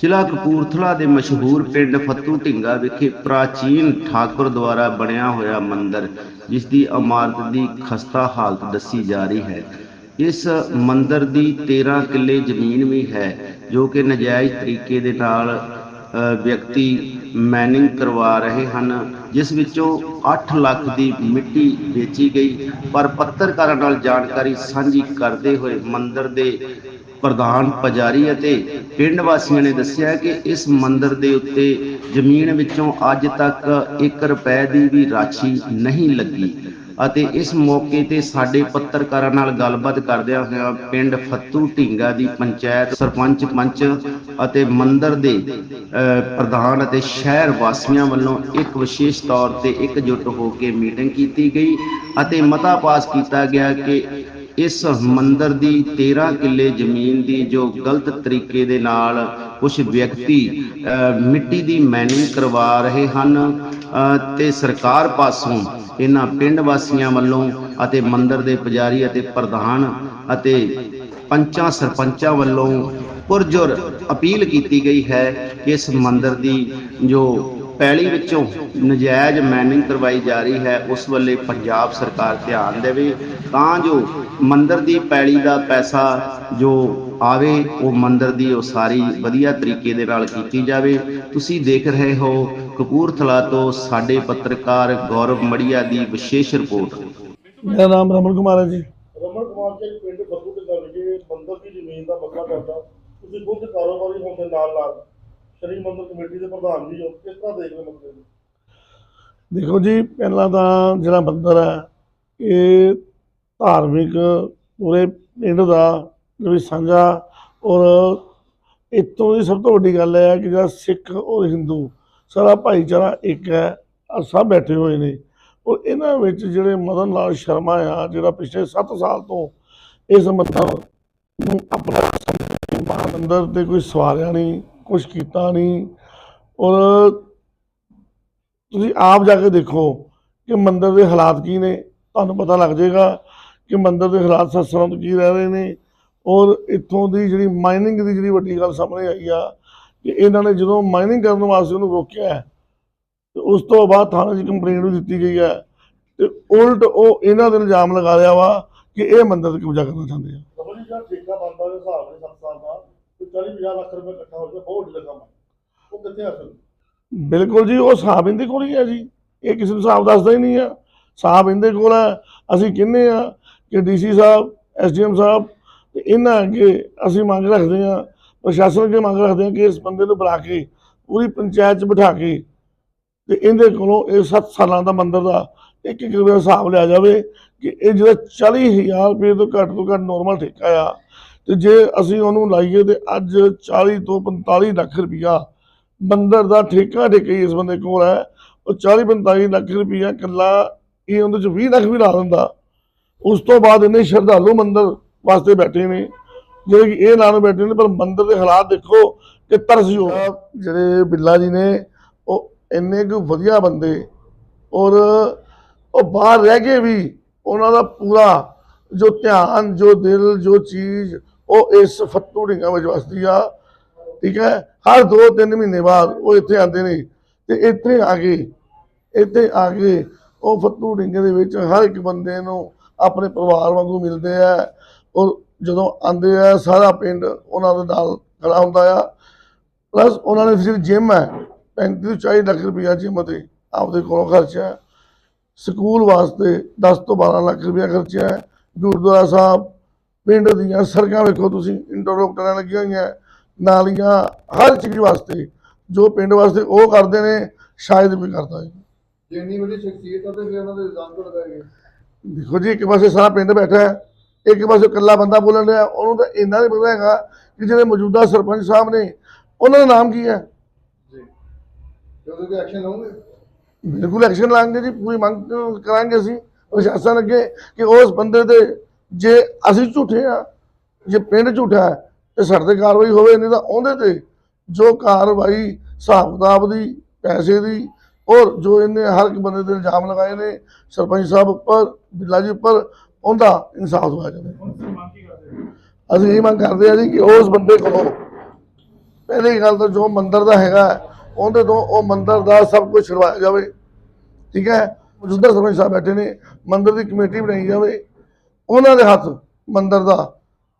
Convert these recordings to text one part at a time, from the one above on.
ਜ਼ਿਲ੍ਹਾ ਕਪੂਰਥਲਾ ਦੇ ਮਸ਼ਹੂਰ ਪਿੰਡ ਫੱਤੂ ਢਿੰਗਾ ਵਿਖੇ ਪ੍ਰਾਚੀਨ ਠਾਕੁਰ ਦੁਆਰਾ ਬਣਿਆ ਹੋਇਆ ਮੰਦਿਰ, ਜਿਸ ਦੀ ਇਮਾਰਤ ਦੀ ਖਸਤਾ ਹਾਲਤ ਦੱਸੀ ਜਾ ਰਹੀ ਹੈ। ਇਸ ਮੰਦਿਰ ਦੀ 13 ਕਿੱਲੇ ਜ਼ਮੀਨ ਵੀ ਹੈ, ਜੋ ਕਿ ਨਜਾਇਜ਼ ਤਰੀਕੇ ਦੇ ਨਾਲ ਵਿਅਕਤੀ ਮੈਨਿੰਗ ਕਰਵਾ ਰਹੇ ਹਨ, ਜਿਸ ਵਿੱਚੋਂ 8 ਲੱਖ ਦੀ ਮਿੱਟੀ ਵੇਚੀ ਗਈ। ਪਰ ਪੱਤਰਕਾਰਾਂ ਨਾਲ ਜਾਣਕਾਰੀ ਸਾਂਝੀ ਕਰਦੇ ਹੋਏ ਮੰਦਰ ਦੇ ਪ੍ਰਧਾਨ ਪੁਜਾਰੀ ਅਤੇ ਪਿੰਡ ਵਾਸੀਆਂ ਨੇ ਦੱਸਿਆ ਕਿ ਇਸ ਮੰਦਿਰ ਦੇ ਉੱਤੇ ਜ਼ਮੀਨ ਵਿੱਚੋਂ ਅੱਜ ਤੱਕ 1 ਰੁਪਏ ਦੀ ਵੀ ਰਾਸ਼ੀ ਨਹੀਂ ਲੱਗੀ ਅਤੇ ਇਸ ਮੌਕੇ ਤੇ ਸਾਡੇ ਪੱਤਰਕਾਰਾਂ ਨਾਲ ਗੱਲਬਾਤ ਕਰਦਿਆਂ ਹੋਇਆਂ ਪਿੰਡ ਫੱਤੂ ਢੀਂਗਾ ਦੀ ਪੰਚਾਇਤ ਸਰਪੰਚ ਪੰਚ ਅਤੇ ਮੰਦਰ ਦੇ ਅਹ, ਪ੍ਰਧਾਨ ਅਤੇ ਸ਼ਹਿਰ ਵਾਸੀਆਂ ਵੱਲੋਂ ਇੱਕ ਵਿਸ਼ੇਸ਼ ਤੌਰ ਤੇ ਇਕਜੁੱਟ ਹੋ ਕੇ ਮੀਟਿੰਗ ਕੀਤੀ ਗਈ ਅਤੇ ਮਤਾ ਪਾਸ ਕੀਤਾ ਗਿਆ ਕਿ ਇਸ ਮੰਦਰ ਦੀ 13 ਕਿੱਲੇ ਜ਼ਮੀਨ ਦੀ ਜੋ ਗਲਤ ਤਰੀਕੇ ਦੇ ਨਾਲ ਕੁਝ ਵਿਅਕਤੀ ਮਿੱਟੀ ਦੀ ਮੈਨਿੰਗ ਕਰਵਾ ਰਹੇ ਹਨ ਅਹ, ਤੇ ਸਰਕਾਰ ਪਾਸੋਂ ਇਹਨਾਂ ਪਿੰਡ ਵਾਸੀਆਂ ਵੱਲੋਂ ਅਤੇ ਮੰਦਰ ਦੇ ਪੁਜਾਰੀ ਅਤੇ ਪ੍ਰਧਾਨ ਅਤੇ ਪੰਚਾਂ ਸਰਪੰਚਾਂ ਵੱਲੋਂ ਪੁਰਜੁਰ ਅਪੀਲ ਕੀਤੀ ਗਈ ਹੈ ਕਿ ਇਸ ਮੰਦਰ ਦੀ ਜੋ ਪੈਲੀ ਵਿੱਚੋਂ ਨਜਾਇਜ਼ ਮੈਨਿੰਗ ਕਰਵਾਈ ਜਾ ਰਹੀ ਹੈ ਉਸ ਵੱਲੇ ਪੰਜਾਬ ਸਰਕਾਰ ਧਿਆਨ ਦੇਵੇ ਤਾਂ ਜੋ ਮੰਦਿਰ ਦੀ ਪੈਲੀ ਦਾ ਪੈਸਾ ਜੋ ਆਵੇ ਉਹ ਮੰਦਿਰ ਦੀ ਉਸਾਰੀ ਵਧੀਆ ਤਰੀਕੇ ਦੇ ਨਾਲ ਕੀਤੀ ਜਾਵੇ। ਤੁਸੀਂ ਦੇਖ ਰਹੇ ਹੋ ਕਪੂਰਥਲਾ ਤੋਂ ਸਾਡੇ ਪੱਤਰਕਾਰ ਗੌਰਵ ਮੜੀਆ ਦੀ ਵਿਸ਼ੇਸ਼ ਰਿਪੋਰਟ। ਮੇਰਾ ਨਾਮ ਰਮਨ ਕੁਮਾਰ ਹੈ ਜੀ। ਰਮਨ ਕੁਮਾਰ ਜੀ ਪਿੰਡ ਬੱਬੂ ਦੇ ਜੀ ਮੰਦਰ ਦੀ ਜ਼ਮੀਨ ਦਾ ਮਸਲਾ ਕਰਦਾ ਤੁਸੀਂ ਖੁਦ ਕਾਰੋਬਾਰੀ ਹੋਣ ਦੇ ਨਾਲ ਨਾਲ ਸ਼੍ਰੀ ਮੰਦਰ ਕਮੇਟੀ ਦੇ ਪ੍ਰਧਾਨ ਵੀ ਹੋ ਕਿਸ ਤਰ੍ਹਾਂ ਦੇਖਦੇ ਹੋ ਮਸਲੇ ਨੂੰ? ਦੇਖੋ ਜੀ, ਪਹਿਲਾਂ ਤਾਂ ਜਿਹੜਾ ਮੰਦਰ ਹੈ, ਇਹ ਧਾਰਮਿਕ ਪੂਰੇ ਪਿੰਡ ਦਾ ਜਿਹੜੀ ਸਾਂਝਾ, ਔਰ ਇੱਥੋਂ ਦੀ ਸਭ ਤੋਂ ਵੱਡੀ ਗੱਲ ਹੈ ਕਿ ਜਿਹੜਾ ਸਿੱਖ ਔਰ ਹਿੰਦੂ ਸਾਰਾ ਭਾਈਚਾਰਾ ਇੱਕ ਹੈ, ਔਰ ਸਭ ਬੈਠੇ ਹੋਏ ਨੇ। ਔਰ ਇਹਨਾਂ ਵਿੱਚ ਜਿਹੜੇ ਮਦਨ ਲਾਲ ਸ਼ਰਮਾ ਆ, ਜਿਹੜਾ ਪਿਛਲੇ 7 ਸਾਲ ਤੋਂ ਇਸ ਮੰਦਰ ਨੂੰ ਆਪਣਾ ਮੰਦਰ ਤੇ ਕੋਈ ਸਵਾਰਿਆ ਨਹੀਂ ਕੁਝ ਕੀਤਾ ਨਹੀਂ। ਔਰ ਤੁਸੀਂ ਆਪ ਜਾ ਕੇ ਦੇਖੋ ਕਿ ਮੰਦਰ ਦੇ ਹਾਲਾਤ ਕੀ ਨੇ। ਤੁਹਾਨੂੰ ਪਤਾ ਲੱਗ ਜਾਏਗਾ ਕਿ ਮੰਦਰ ਦੇ ਹਾਲਾਤ ਸਸਰਾਂ ਤੋਂ ਕੀ ਰਹਿ ਰਹੇ ਨੇ। ਔਰ ਇੱਥੋਂ ਦੀ ਜਿਹੜੀ ਮਾਈਨਿੰਗ ਦੀ ਜਿਹੜੀ ਵੱਡੀ ਗੱਲ ਸਾਹਮਣੇ ਆਈ ਆ ਕਿ ਇਹਨਾਂ ਨੇ ਜਦੋਂ ਮਾਈਨਿੰਗ ਕਰਨ ਵਾਸਤੇ ਉਹਨੂੰ ਰੋਕਿਆ ਹੈ, ਤੇ ਉਸ ਤੋਂ ਬਾਅਦ ਥਾਣੇ 'ਚ ਕੰਪਲੇਂਟ ਵੀ ਦਿੱਤੀ ਗਈ ਹੈ। ਤੇ ਉਲਟ ਉਹ ਇਹਨਾਂ ਦੇ ਇਲਜ਼ਾਮ ਲਗਾ ਰਿਹਾ ਵਾ ਕਿ ਇਹ ਮੰਦਰ ਤੇ ਕਬਜ਼ਾ ਕਰਨਾ ਚਾਹੁੰਦੇ ਆ ਰਮਨ ਜੀ ਜਿਹੜਾ ਠੇਕਾ ਬਣਦਾ ਉਹਦੇ ਹਿਸਾਬ ਨਾਲ 7 ਸਾਲ ਦਾ ਤੇ 40 50 ਲੱਖ ਰੁਪਏ ਇਕੱਠਾ ਹੋ ਜਾਵੇ ਬਹੁਤ ਵੱਡੀ ਰਕਮ ਹੈ ਉਹ ਕਿੱਥੇ ਹਾਸਲ ਬਿਲਕੁਲ ਜੀ, ਉਹ ਹਿਸਾਬ ਇਹਦੇ ਕੋਲ ਹੀ ਹੈ ਜੀ। ਇਹ ਕਿਸੇ ਨੂੰ ਹਿਸਾਬ ਦੱਸਦਾ ਹੀ ਨਹੀਂ ਆ। ਹਿਸਾਬ ਇਹਦੇ ਕੋਲ ਹੈ ਅਸੀਂ ਕਹਿੰਦੇ ਆ? ਕਿ ਡੀਸੀ ਸਾਹਿਬ, ਐਸਡੀਐਮ ਸਾਹਿਬ ਤੇ ਇਹਨਾਂ ਅੱਗੇ ਅਸੀਂ ਮੰਗ ਰੱਖਦੇ ਆ ਪ੍ਰਸ਼ਾਸਨ ਅੱਗੇ ਮੰਗ ਰੱਖਦੇ ਆ ਕਿ ਇਸ ਬੰਦੇ ਨੂੰ ਬੁਲਾ ਕੇ, ਪੂਰੀ ਪੰਚਾਇਤ 'ਚ ਬਿਠਾ ਕੇ ਤੇ ਇਹਦੇ ਕੋਲੋਂ ਇਹ 7 ਸਾਲਾਂ ਦਾ ਮੰਦਰ ਦਾ ਇੱਕ ਇੱਕ ਰੁਪਏ ਦਾ ਹਿਸਾਬ ਲਿਆ ਜਾਵੇ ਕਿ ਇਹ ਜਿਹੜਾ 40000 ਰੁਪਏ ਤੋਂ ਘੱਟ ਤੋਂ ਘੱਟ ਨੋਰਮਲ ਠੇਕਾ ਆ ਤੇ ਜੇ ਅਸੀਂ ਉਹਨੂੰ ਲਾਈਏ ਤੇ ਅੱਜ 40 ਤੋਂ 45 ਲੱਖ ਰੁਪਈਆ ਮੰਦਰ ਦਾ ਠੇਕਾ ਠੇਕੇ ਇਸ ਬੰਦੇ ਕੋਲ ਹੈ, ਉਹ 40 45 ਲੱਖ ਰੁਪਈਆ ਇਕੱਲਾ ਇਹ ਉਹਦੇ ਚ 20 ਲੱਖ ਵੀ ਲਾ ਦਿੰਦਾ। ਉਸ ਤੋਂ ਬਾਅਦ ਇਹਨੇ ਸ਼ਰਧਾਲੂ ਮੰਦਰ ਵਾਸਤੇ ਬੈਠੇ ਨੇ, ਜਿਹੜੇ ਕਿ ਇਹ ਲਾਣ ਬੈਠੇ ਨੇ, ਪਰ ਮੰਦਰ ਦੇ ਹਾਲਾਤ ਦੇਖੋ ਕਿ ਤਰਸਯੋਗ ਜਿਹੜੇ ਬਿੱਲਾ ਜੀ ਨੇ, ਉਹ ਇੰਨੇ ਕੁ ਵਧੀਆ ਬੰਦੇ, ਔਰ ਉਹ ਬਾਹਰ ਰਹਿ ਕੇ ਵੀ ਉਹਨਾਂ ਦਾ ਪੂਰਾ ਜੋ ਧਿਆਨ, ਜੋ ਦਿਲ, ਜੋ ਚੀਜ਼ ਉਹ ਇਸ ਫੱਤੂ ਢਿੰਗਾ ਵਿੱਚ ਵਸਦੀ ਆ, ਠੀਕ ਹੈ? ਹਰ 2-3 ਮਹੀਨੇ ਬਾਅਦ ਉਹ ਇੱਥੇ ਆਉਂਦੇ ਨੇ ਤੇ ਇੱਥੇ ਆ ਕੇ, ਇੱਥੇ ਆ ਕੇ ਉਹ ਫੱਤੂ ਢਿੰਗੇ ਦੇ ਵਿੱਚ ਹਰ ਇੱਕ ਬੰਦੇ ਨੂੰ ਆਪਣੇ ਪਰਿਵਾਰ ਵਾਂਗੂ ਮਿਲਦੇ ਆ। ਔਰ ਜਦੋਂ ਆਉਂਦੇ ਆ, ਸਾਰਾ ਪਿੰਡ ਉਹਨਾਂ ਦੇ ਨਾਲ ਖੜਾ ਹੁੰਦਾ ਆ। ਪਲੱਸ ਉਹਨਾਂ ਨੇ ਸਿਰਫ ਜਿਮ ਹੈ 35 ਤੋਂ 40 ਲੱਖ ਰੁਪਇਆ ਜਿਮ ਤੇ ਆਪਦੇ ਕੋਲੋਂ ਖਰਚਿਆ ਸਕੂਲ ਵਾਸਤੇ 10 ਤੋਂ 12 ਲੱਖ ਰੁਪਇਆ ਖਰਚਿਆ ਗੁਰਦੁਆਰਾ ਸਾਹਿਬ ਪਿੰਡ ਦੀਆਂ ਸੜਕਾਂ ਵੇਖੋ ਤੁਸੀਂ ਇੰਟਰਲੋਕਟਰਾਂ ਲੱਗੀਆਂ ਹੋਈਆਂ ਨਾਲੀਆਂ ਹਰ ਚੀਜ਼ ਵਾਸਤੇ ਜੋ ਪਿੰਡ ਵਾਸਤੇ ਉਹ ਕਰਦੇ ਨੇ ਸ਼ਾਇਦ ਵੀ ਕਰਦਾ ਹੈ ਜੇ ਇੰਨੀ ਵੱਡੀ ਸ਼ਖਸੀਅਤ ਆ ਤੇ ਫਿਰ ਉਹਨਾਂ ਦੇ ਇਲਜ਼ਾਮ ਤੋਂ ਲਗਾਏ ਗਏ। ਦੇਖੋ ਜੀ ਇੱਕ ਪਾਸੇ ਸਾਰਾ ਪਿੰਡ ਬੈਠਾ ਹੈ ਇੱਕ ਪਾਸੇ ਇਕੱਲਾ ਬੰਦਾ ਬੋਲਣ ਰਿਹਾ ਉਹਨੂੰ ਤਾਂ ਇੰਨਾ ਨਹੀਂ ਪਤਾ ਹੈਗਾ ਕਿ ਜਿਹੜੇ ਮੌਜੂਦਾ ਸਰਪੰਚ ਸਾਹਿਬ ਨੇ ਉਹਨਾਂ ਦਾ ਨਾਮ ਕੀ ਹੈ? ਜੀ। ਉਹਦੇ ਤੇ ਐਕਸ਼ਨ ਲਓਗੇ ਬਿਲਕੁਲ ਐਕਸ਼ਨ ਲਾਂਗੇ ਜੀ ਪੂਰੀ ਮੰਗ ਕਰਾਂਗੇ ਅਸੀਂ ਪ੍ਰਸ਼ਾਸਨ ਅੱਗੇ ਕਿ ਉਸ ਬੰਦੇ ਤੇ ਜੇ ਅਸੀਂ ਝੂਠੇ ਆ ਜੇ ਪਿੰਡ ਝੂਠਾ ਹੈ ਤੇ ਸਾਡੇ ਤੇ ਕਾਰਵਾਈ ਹੋਵੇ ਨਹੀਂ ਤਾਂ ਉਹਦੇ ਤੇ ਜੋ ਕਾਰਵਾਈ ਹਿਸਾਬ ਕਿਤਾਬ ਦੀ ਪੈਸੇ ਦੀ ਔਰ ਜੋ ਇਹਨੇ ਹਰ ਇੱਕ ਬੰਦੇ ਤੇ ਇਲਜ਼ਾਮ ਲਗਾਏ ਨੇ ਸਰਪੰਚ ਸਾਹਿਬ ਉੱਪਰ ਬਿੱਲਾ ਜੀ ਉੱਪਰ ਉਹਦਾ ਇਨਸਾਫ ਹੋਇਆ ਜਾਵੇ। ਅਸੀਂ ਇਹ ਮੰਗ ਕਰਦੇ ਆ ਜੀ ਕਿ ਉਸ ਬੰਦੇ ਕੋਲੋਂ ਪਹਿਲੀ ਗੱਲ ਤਾਂ ਜੋ ਮੰਦਿਰ ਦਾ ਹੈਗਾ ਉਹਦੇ ਤੋਂ ਉਹ ਮੰਦਿਰ ਦਾ ਸਭ ਕੁਝ ਛੁਡਵਾਇਆ ਜਾਵੇ। ਠੀਕ ਹੈ? ਮੌਜੂਦਾ ਸਰਪੰਚ ਸਾਹਿਬ ਬੈਠੇ ਨੇ ਮੰਦਿਰ ਦੀ ਕਮੇਟੀ ਬਣਾਈ ਜਾਵੇ। ਉਹਨਾਂ ਦੇ ਹੱਥ ਮੰਦਿਰ ਦਾ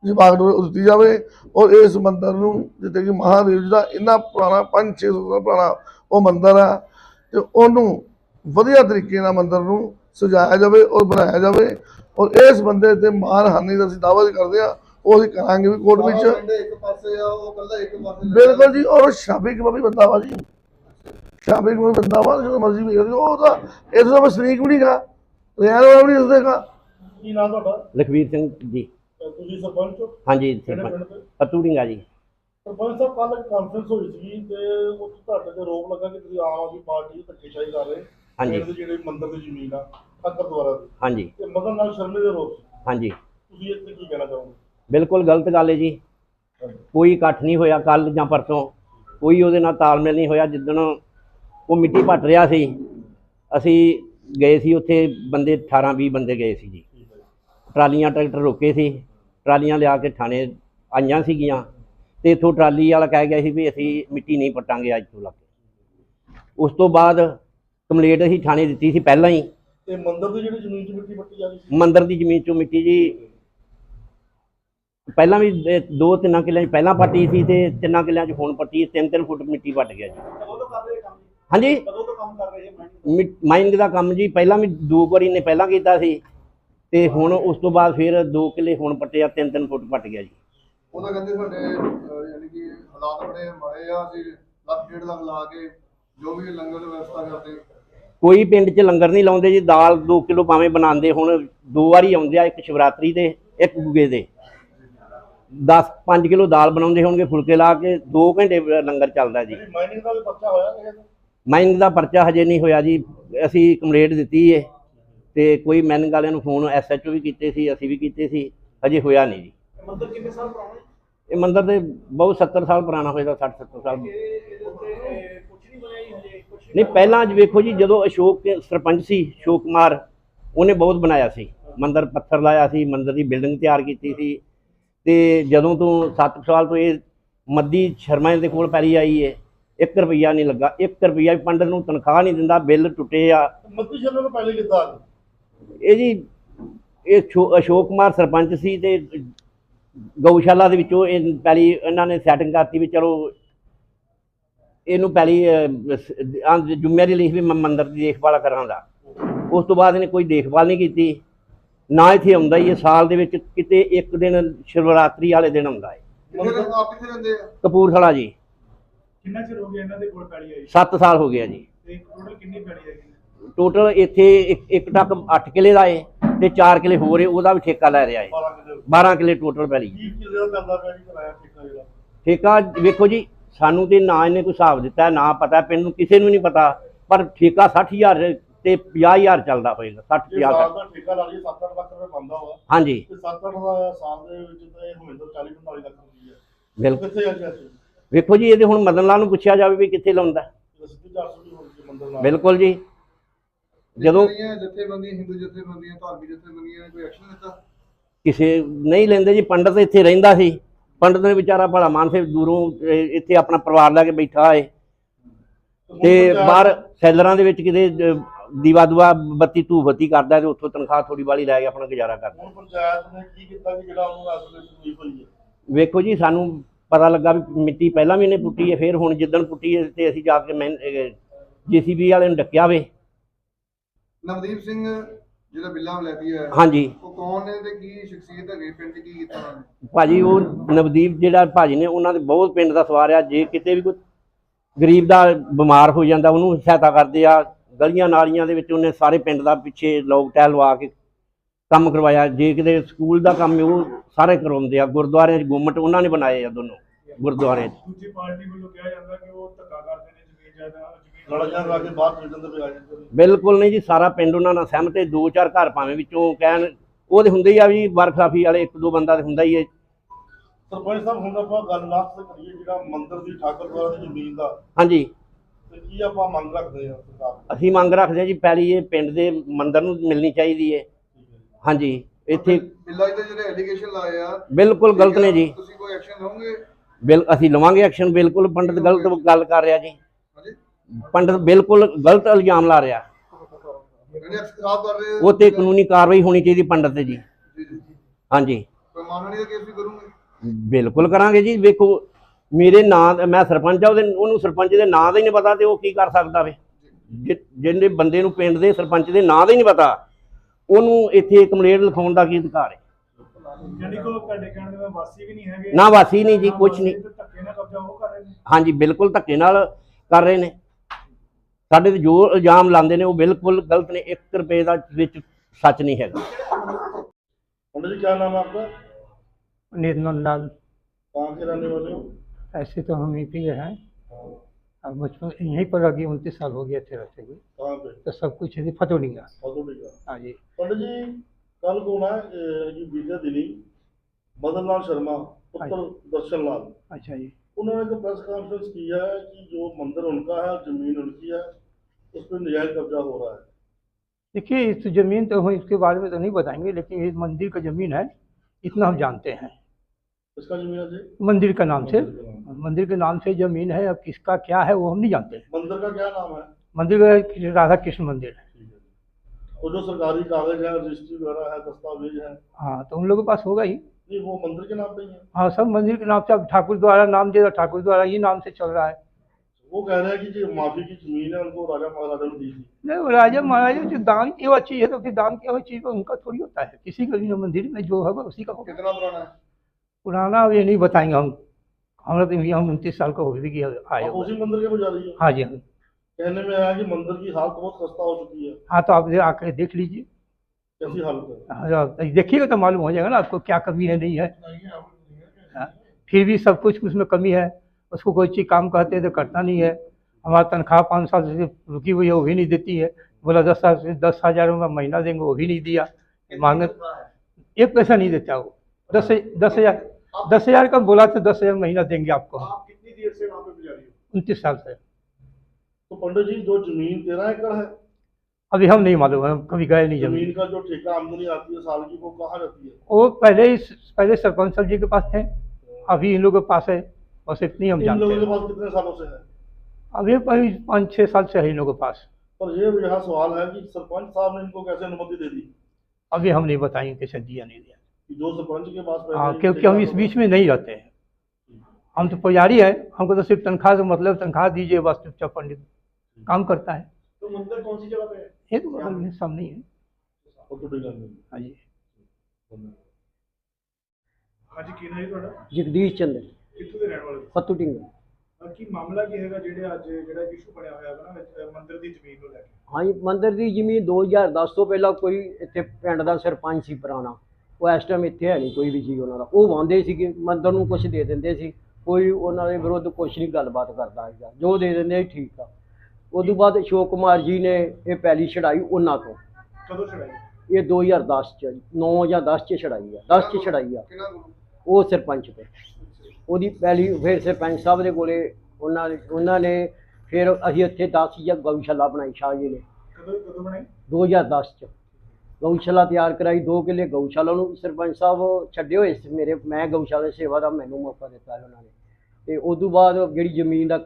ਵਿਭਾਗ ਨੂੰ ਦਿੱਤੀ ਜਾਵੇ ਔਰ ਇਸ ਮੰਦਿਰ ਨੂੰ ਜਿੱਥੇ ਕਿ ਮਹਾਦੇਵ ਜੀ ਦਾ ਇੰਨਾ ਪੁਰਾਣਾ 5-600 ਸਾਲ ਪੁਰਾਣਾ ਉਹ ਮੰਦਿਰ ਆ ਤੇ ਉਹਨੂੰ ਵਧੀਆ ਤਰੀਕੇ ਨਾਲ ਮੰਦਿਰ ਨੂੰ ਸਜਾਇਆ ਜਾਵੇ ਔਰ ਬਣਾਇਆ ਜਾਵੇ ਔਰ ਇਸ ਬੰਦੇ ਤੇ ਮਾਨਹਾਨੀ ਦਾ ਅਸੀਂ ਦਾਅਵਾ ਕਰਦੇ ਆ ਉਹ ਅਸੀਂ ਕਰਾਂਗੇ ਵੀ ਕੋਰਟ ਵਿੱਚ। ਕਹਿੰਦੇ ਇੱਕ ਪਾਸੇ ਆ ਉਹ ਕੱਲਾ ਇੱਕ ਪਾਸੇ ਬਿਲਕੁਲ ਜੀ ਔਰ ਸ਼ਾਬੀ ਕਬਾਬੀ ਬੰਦਾ ਵਾ ਜੀ। ਸ਼ਾਬੀ ਕਬਾਬੀ ਬੰਦਾ ਵਾ ਜਦੋਂ ਮਰਜ਼ੀ ਵੀ ਉਹ ਤਾਂ ਇਸ ਦਾ ਸ਼ਰੀਕ ਵੀ ਨਹੀਂਗਾ ਰਿਆਲ ਵਾਲਾ ਵੀ ਨਹੀਂ ਉਸਦੇਗਾ ਕੀ ਨਾਮ ਤੁਹਾਡਾ? ਲਖਵੀਰ ਸਿੰਘ ਜੀ। ਤੇ ਤੁਸੀਂ ਸਰਪੰਚ ਹੋ? ਹਾਂਜੀ ਕਿਹੜੇ ਸਰਪੰਚ। ਦੇ ਜੀ। ਸਰਪੰਚ ਸਾਹਿਬ ਕੱਲ ਇੱਕ ਕਾਨਫਰੰਸ ਹੋਈ ਸੀ ਤੇ ਉਹ ਤੁਹਾਡੇ ਤੇ ਰੋਪ ਲੱਗਾ ਕਿ ਤੁਸੀਂ ਆਮ ਆਦਮੀ ਪਾਰਟੀ ਦੀ ਧੱਕੇਸ਼ਾਹੀ ਕਰ ਰਹੇ ਹਾਂਜੀ। ਪਿੰਡ ਦੀ ਜਿਹੜੀ ਮੰਦਿਰ ਦੀ ਜ਼ਮੀਨ ਆ ਠੱਕਰ ਦੁਆਰਾ ਦੀ। ਹਾਂਜੀ। ਤੇ ਮਦਨ ਨਾਲ ਸ਼ਰਮੇ ਦੇ ਰੋਪ ਸੀ। ਹਾਂਜੀ। ਤੁਸੀਂ ਇੱਥੇ ਕੀ ਕਹਿਣਾ ਚਾਹੋਗੇ? ਬਿਲਕੁਲ ਗਲਤ ਗੱਲ ਹੈ ਜੀ। ਕੋਈ ਇਕੱਠ ਨਹੀਂ ਹੋਇਆ ਕੱਲ ਜਾਂ ਪਰਸੋਂ। ਕੋਈ ਉਹਦੇ ਨਾਲ ਤਾਲਮੇਲ ਨਹੀਂ ਹੋਇਆ। ਜਿੱਦਣ ਉਹ ਮਿੱਟੀ ਪੱਟ ਰਿਹਾ ਸੀ ਅਸੀਂ ਗਏ ਸੀ ਉੱਥੇ ਬੰਦੇ 18 20 ਬੰਦੇ ਗਏ ਸੀ ਜੀ। ਟਰਾਲੀਆਂ ਟਰੈਕਟਰ ਰੋਕੇ ਸੀ ਟਰਾਲੀਆਂ ਲਿਆ ਕੇ ਥਾਣੇ ਆਈਆਂ ਸੀਗੀਆਂ ਤੇ ਇਥੋਂ ਟਰਾਲੀ ਵਾਲਾ ਕਹਿ ਗਿਆ ਸੀ ਵੀ ਅਸੀਂ ਮਿੱਟੀ ਨਹੀਂ ਪੱਟਾਂਗੇ ਅੱਜ ਤੋਂ ਲੱਗ ਉਸ ਤੋਂ ਬਾਅਦ ਕੰਪਲੇਂਟ ਅਸੀਂ ਥਾਣੇ ਦਿੱਤੀ ਸੀ ਪਹਿਲਾਂ ਹੀ। ਤੇ ਮੰਦਿਰ ਦੀ ਜਿਹੜੀ ਜ਼ਮੀਨ 'ਚ ਮਿੱਟੀ ਪੱਟੀ ਜਾ ਰਹੀ ਸੀ? ਮੰਦਿਰ ਦੀ ਜ਼ਮੀਨ ਚੋਂ ਮਿੱਟੀ ਜੀ ਪਹਿਲਾਂ ਵੀ ਦੋ ਤਿੰਨਾਂ ਕਿੱਲਿਆਂ 'ਚ ਪਹਿਲਾਂ ਪੱਟੀ ਸੀ ਤੇ ਤਿੰਨਾਂ ਕਿੱਲਿਆਂ 'ਚ ਹੁਣ ਪੱਟੀ ਤਿੰਨ ਤਿੰਨ ਫੁੱਟ ਮਿੱਟੀ ਪੱਟ ਗਿਆ ਜੀ। ਹਾਂਜੀ। ਕਦੋਂ ਤੋਂ ਕੰਮ ਕਰ ਰਹੇ ਮੈਂ ਮਿ- ਮਾਈਨਿੰਗ ਦਾ ਕੰਮ ਜੀ ਪਹਿਲਾਂ ਵੀ ਦੋ ਵਾਰੀ ਨੇ ਪਹਿਲਾਂ ਕੀਤਾ ਸੀ। ਤੇ ਹੁਣ ਉਸ ਤੋਂ ਬਾਅਦ ਫਿਰ ਦੋ ਕਿੱਲੇ ਹੁਣ ਪੱਟਿਆ ਤਿੰਨ ਤਿੰਨ ਫੁੱਟ ਪੱਟ ਗਿਆ ਜੀ। ਉਹਦਾ ਕਹਿੰਦੇ ਸਾਡੇ ਅਹ, ਯਾਨੀ ਕਿ ਹਾਲਾਤ ਬੜੇ ਮਾੜੇ ਆ ਅਸੀਂ ਲੱਖ ਡੇਢ ਲੱਖ ਲਾ ਕੇ ਜੋ ਵੀ ਲੰਗਰ ਦੀ ਵਿਵਸਥਾ ਕਰਦੇ। ਕੋਈ ਪਿੰਡ 'ਚ ਲੰਗਰ ਨਹੀਂ ਲਾਉਂਦੇ ਜੀ ਦਾਲ 2 ਕਿਲੋ ਪਾਵੇਂ ਬਣਾਉਂਦੇ ਹੁਣ ਦੋ ਵਾਰੀ ਆਉਂਦੇ ਆ ਇੱਕ ਸ਼ਿਵਰਾਤਰੀ ਦੇ ਇੱਕ ਗੁਗੇ ਦੇ 10 5 ਕਿਲੋ ਦਾਲ ਬਣਾਉਂਦੇ ਹੋਣਗੇ ਫੁਲਕੇ ਲਾ ਕੇ 2 ਘੰਟੇ ਲੰਗਰ ਚੱਲਦਾ ਜੀ। ਮਾਈਨਿੰਗ ਦਾ ਵੀ ਪਰਚਾ ਹੋਇਆ ਕਿਸੇ? ਮਾਈਨਿੰਗ ਦਾ ਪਰਚਾ ਹਜੇ ਨਹੀਂ ਹੋਇਆ ਜੀ ਅਸੀਂ ਕੰਪਲੇਂਟ ਦਿੱਤੀ ਏ। ਤੇ ਕੋਈ ਮਾਈਨਿੰਗ ਵਾਲਿਆਂ ਨੂੰ ਫੋਨ ਐਸਐਚਓ ਵੀ ਕੀਤੇ ਸੀ ਅਸੀਂ ਵੀ ਕੀਤੇ ਸੀ ਹਜੇ ਹੋਇਆ ਨਹੀਂ ਜੀ। ਇਹ ਮੰਦਿਰ ਕਿੰਨੇ ਸਾਲ ਪੁਰਾਣਾ ਹੈ? ਇਹ ਮੰਦਿਰ ਦੇ ਬਹੁਤ 70 ਸਾਲ ਪੁਰਾਣਾ ਹੋਏਗਾ 60 70 ਸਾਲ। ਨਹੀਂ ਜੀ ਪਹਿਲਾਂ ਅੱਜ ਵੇਖੋ ਜੀ ਜਦੋਂ ਅਸ਼ੋਕ ਸਰਪੰਚ ਸੀ ਅਸ਼ੋਕ ਕੁਮਾਰ ਉਹਨੇ ਬਹੁਤ ਬਣਾਇਆ ਸੀ। ਮੰਦਿਰ ਪੱਥਰ ਲਾਇਆ ਸੀ ਮੰਦਿਰ ਦੀ ਬਿਲਡਿੰਗ ਤਿਆਰ ਕੀਤੀ ਸੀ। ਤੇ ਜਦੋਂ ਤੋਂ 7 ਸਾਲ ਤੋਂ ਇਹ ਮੱਦੀ ਸ਼ਰਮਾ ਦੇ ਕੋਲ ਪੈਰੀ ਆਈ ਏ 1 ਰੁਪਈਆ ਨਹੀਂ ਲੱਗਾ। 1 ਰੁਪਈਆ ਵੀ ਪੰਡਤ ਨੂੰ ਤਨਖਾਹ ਨਹੀਂ ਦਿੰਦਾ ਬਿੱਲ ਟੁੱਟੇ ਆ। ਮੱਤੀ ਸ਼ਰਮੇ ਤੋਂ ਪਹਿਲੇ ਕਿੱਦਾਂ? ਇਹ ਜੀ ਇਹ ਅਸ਼ੋਕ ਕੁਮਾਰ ਸਰਪੰਚ ਸੀ ਤੇ ਗਊਸ਼ਾਲਾ ਦੇ ਵਿੱਚੋਂ ਇਹ ਪਹਿਲੀ ਇਹਨਾਂ ਨੇ ਸੈਟਿੰਗ ਕਰਤੀ ਵੀ ਚਲੋ ਇਹਨੂੰ ਪਹਿਲੀ ਜ਼ਿੰਮੇਵਾਰੀ ਲਈ ਵੀ ਮੈਂ ਮੰਦਿਰ ਦੀ ਦੇਖਭਾਲ ਕਰਾਂਗਾ ਉਸ ਤੋਂ ਬਾਅਦ ਇਹਨੇ ਕੋਈ ਦੇਖਭਾਲ ਨਹੀਂ ਕੀਤੀ। ਨਾ ਇੱਥੇ ਆਉਂਦਾ ਹੀ ਇਹ ਸਾਲ ਦੇ ਵਿੱਚ ਕਿਤੇ ਇੱਕ ਦਿਨ ਸ਼ਿਵਰਾਤਰੀ ਵਾਲੇ ਦਿਨ ਆਉਂਦਾ ਹੈ ਕਪੂਰਥਲਾ ਜੀ। ਕਿੰਨਾ ਚਿਰ ਹੋ ਗਿਆ ਇਹਨਾਂ ਦੇ ਕੋਲ ਪੈਲੀ ਆਈ? 7 ਸਾਲ ਹੋ ਗਿਆ ਜੀ। ਤੇ ਟੋਟਲ ਕਿੰਨੀ ਪੈਲੀ ਆਈ? ਟੋਟਲ ਇੱਥੇ ਇੱਕ- ਇੱਕ ਟੱਕ 8 ਕਿਲੇ ਦਾ ਏ ਤੇ 4 ਕਿਲੇ ਹੋਰ ਏ ਉਹਦਾ ਵੀ ਠੇਕਾ ਲੈ ਰਿਹਾ ਏ। 12 ਕਿਲੋ 12 ਕਿਲੇ ਟੋਟਲ ਪੈਲੀ। 20 ਕਿਲੋ ਦਾ ਪੈਂਦਾ ਪਿਆ ਜੀ ਕਿਰਾਇਆ ਠੇਕਾ ਜਿਹੜਾ। ਠੇਕਾ ਵੇਖੋ ਜੀ ਸਾਨੂੰ ਤੇ ਨਾ ਇਹਨੇ ਕੋਈ ਹਿਸਾਬ ਦਿੱਤਾ ਨਾ ਪਤਾ ਪਿੰਡ ਨੂੰ ਕਿਸੇ ਨੂੰ ਨਹੀਂ ਪਤਾ ਪਰ ਠੇਕਾ 60000 ਤੇ 50000 ਚੱਲਦਾ ਹੋਏਗਾ 60 ਜੇ 50 ਸਾਲ ਦਾ ਠੇਕਾ ਲਾ ਲਈਏ 7-8 ਲੱਖ ਰੁਪਏ ਬੰਦਾ ਹੋਗਾ ਹਾਂਜੀ। ਤੇ 7-8 ਦਾ ਸਾਲ ਦੇ ਵਿੱਚ ਤਾਂ ਇਹ ਹਮਿੰਦਰ 40-45 ਲੱਖ ਰੁਪਏ ਹੈ। ਬਿਲਕੁਲ। ਕਿੱਥੇ ਆ ਗਿਆ ਸੀ ਵੇਖੋ ਜੀ ਇਹਦੇ ਹੁਣ ਮਦਨ ਲਾਲ ਨੂੰ ਪੁੱਛਿਆ ਜਾਵੇ ਵੀ ਕਿੱਥੇ ਲਾਉਂਦਾ। ਇਹ ਸਿੱਧੀ 400 ਦੀ ਹੋ ਗਈ ਮੰਦਰ ਨਾਲ ਬਿਲਕੁਲ ਜੀ। ਜਦੋਂ ਜਥੇਬੰਦੀਆਂ ਹਿੰਦੂ ਜਥੇਬੰਦੀਆਂ ਧਾਰਮਿਕ ਜਥੇਬੰਦੀਆਂ ਨੇ ਕੋਈ ਐਕਸ਼ਨ ਲਿੱਤਾ ਕਿਸੇ ਨਹੀਂ ਲੈਂਦੇ ਜੀ ਪੰਡਤ ਇੱਥੇ ਰਹਿੰਦਾ ਸੀ। ਪੰਡਤ ਨੇ ਵਿਚਾਰਾ ਭਲਾ ਮਾਨਸੇ ਦੂਰੋਂ ਇੱਥੇ ਆਪਣਾ ਪਰਿਵਾਰ ਲੈ ਕੇ ਬੈਠਾ ਹੁਣ ਤੇ ਬਾਹਰ ਸੈਲਰਾਂ ਦੇ ਵਿੱਚ ਕਿਤੇ ਦੀਵਾ ਦੁਆ ਬੱਤੀ ਧੂਫ ਬੱਤੀ ਕਰਦਾ ਤੇ ਉੱਥੋਂ ਤਨਖਾਹ ਥੋੜੀ ਵਾਲੀ ਲੈ ਕੇ ਆਪਣਾ ਗੁਜ਼ਾਰਾ ਕਰਦਾ। ਹੁਣ ਪੰਚਾਇਤ ਨੇ ਕੀ ਕੀਤਾ ਕਿ ਜਿਹੜਾ ਉਹਨੂੰ ਐਸੋਲੇਸ਼ਨ ਤਕਲੀਫ ਹੋਈ ਹੈ? ਵੇਖੋ ਜੀ ਸਾਨੂੰ ਪਤਾ ਲੱਗਾ ਵੀ ਮਿੱਟੀ ਪਹਿਲਾਂ ਵੀ ਇਹਨੇ ਪੁੱਟੀ ਹੈ ਫਿਰ ਹੁਣ ਜਿੱਦਣ ਪੁੱਟੀ ਹੈ ਤੇ ਅਸੀਂ ਜਾ ਕੇ ਮੈਂ ਜੀਸੀਬੀ ਵਾਲੇ ਨੂੰ ਡੱਕਿਆ ਵੇ। ਨਵਦੀਪ ਸਿੰਘ ਜਿਹੜਾ ਬਿੱਲਾ ਵਲੈਤੀ ਹੈ ਹਾਂਜੀ। ਉਹ ਕੌਣ ਨੇ ਤੇ ਕੀ ਸ਼ਖਸੀਅਤ ਹੈਗੀ? ਪਿੰਡ 'ਚ ਕੀ ਕੀਤਾ ਉਹਨਾਂ ਨੇ? ਭਾਜੀ ਉਹ ਨਵਦੀਪ ਜਿਹੜਾ ਭਾਜੀ ਨੇ ਉਹਨਾਂ ਦੇ ਬਹੁਤ ਪਿੰਡ ਦਾ ਸਵਾਰਿਆ ਜੇ ਕਿਤੇ ਵੀ ਕੋਈ ਗਰੀਬ ਦਾ ਬਿਮਾਰ ਹੋ ਜਾਂਦਾ ਉਹਨੂੰ ਸਹਾਇਤਾ ਕਰਦੇ ਆ। ਗਲੀਆਂ ਨਾਲੀਆਂ ਦੇ ਵਿੱਚ ਉਹਨੇ ਸਾਰੇ ਪਿੰਡ ਦਾ ਪਿੱਛੇ ਲੋਕ ਟਹਿਲ ਲਵਾ ਕੇ ਕੰਮ ਕਰਵਾਇਆ। ਜੇ ਕਿਤੇ ਸਕੂਲ ਦਾ ਕੰਮ ਉਹ ਸਾਰੇ ਕਰਵਾਉਂਦੇ ਆ। ਗੁਰਦੁਆਰਿਆਂ 'ਚ ਗੁੰਮਟ ਉਹਨਾਂ ਨੇ ਬਣਾਏ ਆ ਦੋਨੋਂ ਗੁਰਦੁਆਰਿਆਂ 'ਚ। ਦੂਜੀ ਪਾਰਟੀ ਵੱਲੋਂ ਕਿਹਾ ਜਾਂਦਾ ਕਿ ਉਹ ਧੱਕਾ ਕਰਦੇ ਨੇ ਜ਼ਮੀਨ ਜਾਇਦਾਦ ਜ਼ਮੀਨ ਲੜਾਈਆਂ ਲਾ ਕੇ ਬਾਹਰ ਭੇਜਣ ਦੇ ਬਜਾਏ ਜਿਹੜੇ ਬਿਲਕੁਲ ਨਹੀਂ ਜੀ ਸਾਰਾ ਪਿੰਡ ਉਹਨਾਂ ਨਾਲ ਸਹਿਮਤ ਹੈ ਦੋ ਚਾਰ ਘਰ ਭਾਵੇਂ ਵਿੱਚੋਂ ਕਹਿਣ ਉਹ ਤੇ ਹੁੰਦੇ ਹੀ ਆ ਵੀ ਵਰਖਾਫੀ ਵਾਲੇ ਇੱਕ ਦੋ ਬੰਦਾ ਤੇ ਹੁੰਦਾ ਹੀ ਹੈ। ਸਰਪੰਚ ਸਾਹਿਬ ਹੁਣ ਆਪਾਂ ਗੱਲ ਲਾਸਟ ਤੇ ਕਰੀਏ ਜਿਹੜਾ ਮੰਦਿਰ ਦੀ ਠਾਕਰ ਦੁਆਰਾ ਦੀ ਜ਼ਮੀਨ ਦਾ। ਹਾਂਜੀ। ਤੇ ਕੀ ਆਪਾਂ ਮੰਗ ਰੱਖਦੇ ਹਾਂ ਸਰਕਾਰ? ਅਸੀਂ ਮੰਗ ਰੱਖਦੇ ਹਾਂ ਜੀ ਪਹਿਲੀ ਇਹ ਪਿੰਡ ਦੇ ਮੰਦਰ ਨੂੰ ਮਿਲਣੀ ਚਾਹੀਦੀ ਹੈ। ਹਾਂਜੀ ਇੱਥੇ ਬਿੱਲਾ ਜੀ ਦੇ ਜਿਹੜੇ ਐਲੀਗੇਸ਼ਨ ਲਾਏ ਆ ਬਿਲਕੁਲ ਗਲਤ ਨੇ ਜੀ। ਤੁਸੀਂ ਕੋਈ ਐਕਸ਼ਨ ਲਓਗੇ ਬਿਲ ਅਸੀਂ ਲਵਾਂਗੇ ਐਕਸ਼ਨ ਬਿਲਕੁਲ ਪੰਡਤ ਗਲਤ ਗੱਲ ਕਰ ਰਿਹਾ ਜੀ। ਪੰਡਤ ਬਿਲਕੁਲ ਗਲਤ ਇਲਜ਼ਾਮ ਲਾ ਰਿਹਾ। ਜਿਹੜੇ ਉਹ ਤੇ ਕਾਨੂੰਨੀ ਕਾਰਵਾਈ ਹੋਣੀ ਚਾਹੀਦੀ ਪੰਡਤ ਤੇ ਜੀ। ਹਾਂਜੀ। ਕੋਈ ਮਾਨਹਾਨੀ ਦਾ ਕੇਸ ਵੀ ਕਰੂੰਗੇ? ਬਿਲਕੁਲ ਕਰਾਂਗੇ ਜੀ। ਵੇਖੋ ਮੇਰੇ ਨਾਂ ਮੈਂ ਸਰਪੰਚ ਆ ਉਹਦੇ ਉਹਨੂੰ ਸਰਪੰਚ ਦੇ ਨਾਂ ਦਾ ਹੀ ਨਹੀਂ ਪਤਾ ਤੇ ਉਹ ਕੀ ਕਰ ਸਕਦਾ ਵੇ। ਜਿ- ਜਿਹਦੇ ਬੰਦੇ ਨੂੰ ਪਿੰਡ ਦੇ ਸਰਪੰਚ ਦੇ ਨਾਂ ਦਾ ਹੀ ਨਹੀਂ ਪਤਾ ਉਹਨੂੰ ਇੱਥੇ ਕੰਪਲੇਂਟ ਲਿਖਾਉਣ ਦਾ ਕੀ ਅਧਿਕਾਰ ਹੈ? ਯਾਨੀ ਕਿ ਉਹ ਤੁਹਾਡੇ ਕਹਿਣ ਦੇ ਮੈਂ ਵਾਸੀ ਵੀ ਨਹੀਂ ਹੈਗੇ ਨਾ ਵਾਸੀ ਨਹੀਂ ਜੀ ਕੁਝ ਨਹੀਂ। ਹਾਂਜੀ ਬਿਲਕੁਲ ਧੱਕੇ ਨਾਲ ਕਰ ਰਹੇ ਨੇ। ਸਾਡੇ ਤੇ ਜੋ ਇਲਜ਼ਾਮ ਲਾਉਂਦੇ ਨੇ ਉਹ ਬਿਲਕੁਲ ਗਲਤ ਨੇ 1 ਰੁਪਏ ਦਾ ਵਿੱਚ ਸੱਚ ਨਹੀਂ ਹੈਗਾ पंडित जी क्या नाम है आपका निर्मल लाल कहाँ के रहने वाले हो ऐसे तो हम ही पे हैं अब बचपन यहीं पर अभी उनतीस साल हो गए थे रहते हुए कहाँ पे तो सब कुछ है फतोलिंगा फतोड़ी का हाँ जी पंडित जी कल को ना अ, ये बीते दिनी मदन लाल शर्मा पुत्र दर्शन लाल अच्छा जी उन्होंने एक प्रेस कॉन्फ्रेंस किया है कि जो मंदिर उनका है ज़मीन उनकी है उस पर नजायज कब्जा हो रहा है। देखिए इस ज़मीन तो हम इसके बारे में तो नहीं बताएँगे लेकिन इस मंदिर का ज़मीन है इतना हम जानते हैं। इसका ज़मीन है मंदिर का नाम से। मंदिर का नाम। के से ज़मीन है अब किसका क्या है वो हम नहीं जानते। मंदिर का क्या नाम है? मंदिर का राधा कृष्ण मंदिर। है। वो जो सरकारी कागज़ है रजिस्ट्री वगैरह है दस्तावेज़ है। हाँ तो उन लोगों के पास होगा ही। ये वो मंदिर के नाम पे ही है। हाँ सब मंदिर के नाम से अब ठाकुर द्वारा नाम दे ठाकुर द्वारा ही नाम से चल रहा है। वो कह रहे हैं कि जो माफ़ी की ज़मीन है उनको राजा महाराजा ने दी थी। नहीं वो राजा महाराजा जो दान की हुआ चीज़ है तो फिर दान की हुई चीज़ उनका थोड़ी होता है। किसी का भी मंदिर में जो होगा उसी का होगा। कितना पुराना है? पुराना ये नहीं बताएँगे हम। हमारा तो हम उनतीस साल का हो भी आए। उसी मंदिर के पुजारी हो? हाँ जी हाँ कहने में आया कि मंदिर की हालत बहुत खस्ता हो चुकी है। हाँ तो आप आकर देख लीजिए। देखिएगा तो मालूम हो जाएगा ना आपको क्या कमी है नहीं है। हाँ, फिर भी सब कुछ उसमें कमी है। उसको कोई चीज़ काम कहते हैं तो करता नहीं है। हमारा तनख्वाह पाँच साल से रुकी हुई है वो भी नहीं देती है। बोला दस साल से दस हज़ार रुपया महीना देंगे वो भी नहीं दिया। मांगे एक पैसा नहीं देता वो। दस दस हज़ार दस हज़ार का बोला तो दस हज़ार महीना देंगे आपको। आप कितनी देर से वहाँ पे हो? उनतीस साल से। तो पंडित जी जो ज़मीन तेरह एकड़ है अभी हम नहीं मालूम है हम कभी गए नहीं ज़मीन। का जो ठेका आमदनी आती है साल की वो कहाँ जाती है? वो पहले ही पहले सरपंच साहब जी के पास थे अभी इन लोगों के पास है बस इतनी हम जानते हैं। पास कितने सालों से है? अभी पाँच पाँच छः साल से है इन लोगों के पास। पर ये यहाँ सवाल है कि सरपंच साहब ने इनको कैसे अनुमति दे दी? अभी हम नहीं बताएँगे कैसे दिया नहीं दिया जो सरपंच के पास हाँ क्योंकि हम इस बीच में नहीं रहते हैं। हम तो पुजारी है हमको तो सिर्फ़ तनख्वाह से मतलब तनख्वाह दीजिए बस चुपचाप पंडित काम करता है। तो मंदिर कौन सी जगह पे है ये तो बगल में सामने ही है वो तो ठीक है नहीं। हाँ जी हाँ जी ਕੀ ਨਾਮ ਹੈ ਤੁਹਾਡਾ ਜਗਦੀਸ਼ ਚੰਦਰ ਕਿੱਥੋਂ ਦੇ ਰਹਿਣ ਵਾਲੇ ਹੋ? ਫੱਤੂ ਢਿੰਗਾ ਅਹ ਕੀ ਮਾਮਲਾ ਕੀ ਹੈਗਾ ਜਿਹੜੇ ਅੱਜ ਜਿਹੜਾ ਇਸ਼ੂ ਬਣਿਆ ਹੋਇਆ ਹੈ ਨਾ ਵਿੱਚ ਮੰਦਿਰ ਦੀ ਜ਼ਮੀਨ ਨੂੰ ਲੈ ਕੇ ਹਾਂਜੀ ਮੰਦਿਰ ਦੀ ਜ਼ਮੀਨ 2010 ਤੋਂ ਪਹਿਲਾਂ ਕੋਈ ਇੱਥੇ ਪਿੰਡ ਦਾ ਸਰਪੰਚ ਸੀ ਪੁਰਾਣਾ ਉਹ ਇਸ ਟਾਈਮ ਇੱਥੇ ਹੈ ਨਹੀਂ ਕੋਈ ਵੀ ਜੀ ਉਹਨਾਂ ਦਾ ਉਹ ਵਾਂਦੇ ਸੀਗੇ ਮੰਦਿਰ ਨੂੰ ਕੁਝ ਦੇ ਦਿੰਦੇ ਸੀ ਕੋਈ ਉਹਨਾਂ ਦੇ ਵਿਰੁੱਧ ਕੁਝ ਨਹੀਂ ਗੱਲਬਾਤ ਕਰਦਾ ਹੈਗਾ ਜੋ ਦੇ ਦਿੰਦੇ ਸੀ ਠੀਕ ਆ ਤੋਂ ਬਾਅਦ ਅਸ਼ੋਕ ਕੁਮਾਰ ਜੀ ਨੇ ਇਹ ਪੈਲੀ ਛੜਾਈ ਉਹਨਾਂ ਤੋਂ। ਕਦੋਂ ਛੜਾਈ ਇਹ 2010 ਚ 9 ਜਾਂ 10 ਚ ਛੜਾਈ ਆ 10 ਚ ਛੜਾਈ ਆ। ਉਹ ਸਰਪੰਚ ਤੇ। ਉਹਦੀ ਪਹਿਲੀ ਫਿਰ ਸਰਪੰਚ ਸਾਹਿਬ ਦੇ ਕੋਲੇ ਉਹਨਾਂ ਨੇ ਉਹਨਾਂ ਨੇ ਫਿਰ ਅਸੀਂ ਇੱਥੇ 10 ਜਾਂ ਗਊਸ਼ਾਲਾ ਬਣਾਈ ਸ਼ਾਹ ਜੀ ਨੇ। ਕਦੋਂ ਕਦੋਂ ਬਣਾਈ? 2010 ਚ। ਗਊਸ਼ਾਲਾ ਤਿਆਰ ਕਰਾਈ ਦੋ ਕਿੱਲੇ ਗਊਸ਼ਾਲਾ ਨੂੰ ਸਰਪੰਚ ਸਾਹਿਬ ਛੱਡੇ ਹੋਏ ਸੀ ਮੇਰੇ ਮੈਂ ਗਊਸ਼ਾਲਾ ਦੀ ਸੇਵਾ ਦਾ ਮੈਨੂੰ ਮੌਕਾ ਦਿੱਤਾ ਉਹਨਾਂ ਨੇ। ਤੇ ਉਸ ਤੋਂ ਬਾਅਦ ਜਿਹੜੀ ਜ਼ਮੀਨ ਦਾ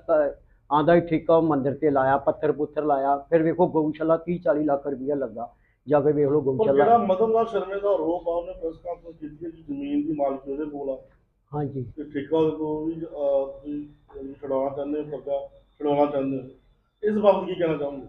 ਆਂਦਾ ਹੀ ਠੇਕਾ ਉਹ ਮੰਦਿਰ ਤੇ ਲਾਇਆ ਪੱਥਰ ਪੁੱਥਰ ਲਾਇਆ ਫਿਰ ਵੇਖੋ ਗਊਸ਼ਾਲਾ 30 40 ਲੱਖ ਰੁਪਈਆ ਲੱਗਾ। ਜਾ ਕੇ ਵੇਖ ਲਓ ਪਰ ਗਊਸ਼ਾਲਾ। ਜਿਹੜਾ ਮਦਨ ਲਾਲ ਸ਼ਰਮੇ ਦਾ ਆਰੋਪ ਆ ਉਹਨੇ ਪ੍ਰੈਸ ਕਾਨਫਰੰਸ ਕੀਤੀ ਹੈ ਕਿ ਜ਼ਮੀਨ ਦੀ ਮਾਲਕੀ ਉਹਦੇ ਕੋਲ ਆ। ਹਾਂਜੀ। ਤੇ ਠੇਕਾ ਉਹਦੇ ਕੋਲ ਵੀ ਅਹ, ਤੁਸੀਂ ਛਡਾਉਣਾ ਚਾਹੁੰਦੇ ਹੋ ਕਰਜ਼ਾ ਛਡਾਉਣਾ ਚਾਹੁੰਦੇ ਹੋ। ਇਸ ਬਾਬਤ ਕੀ ਕਹਿਣਾ ਚਾਹੋਗੇ?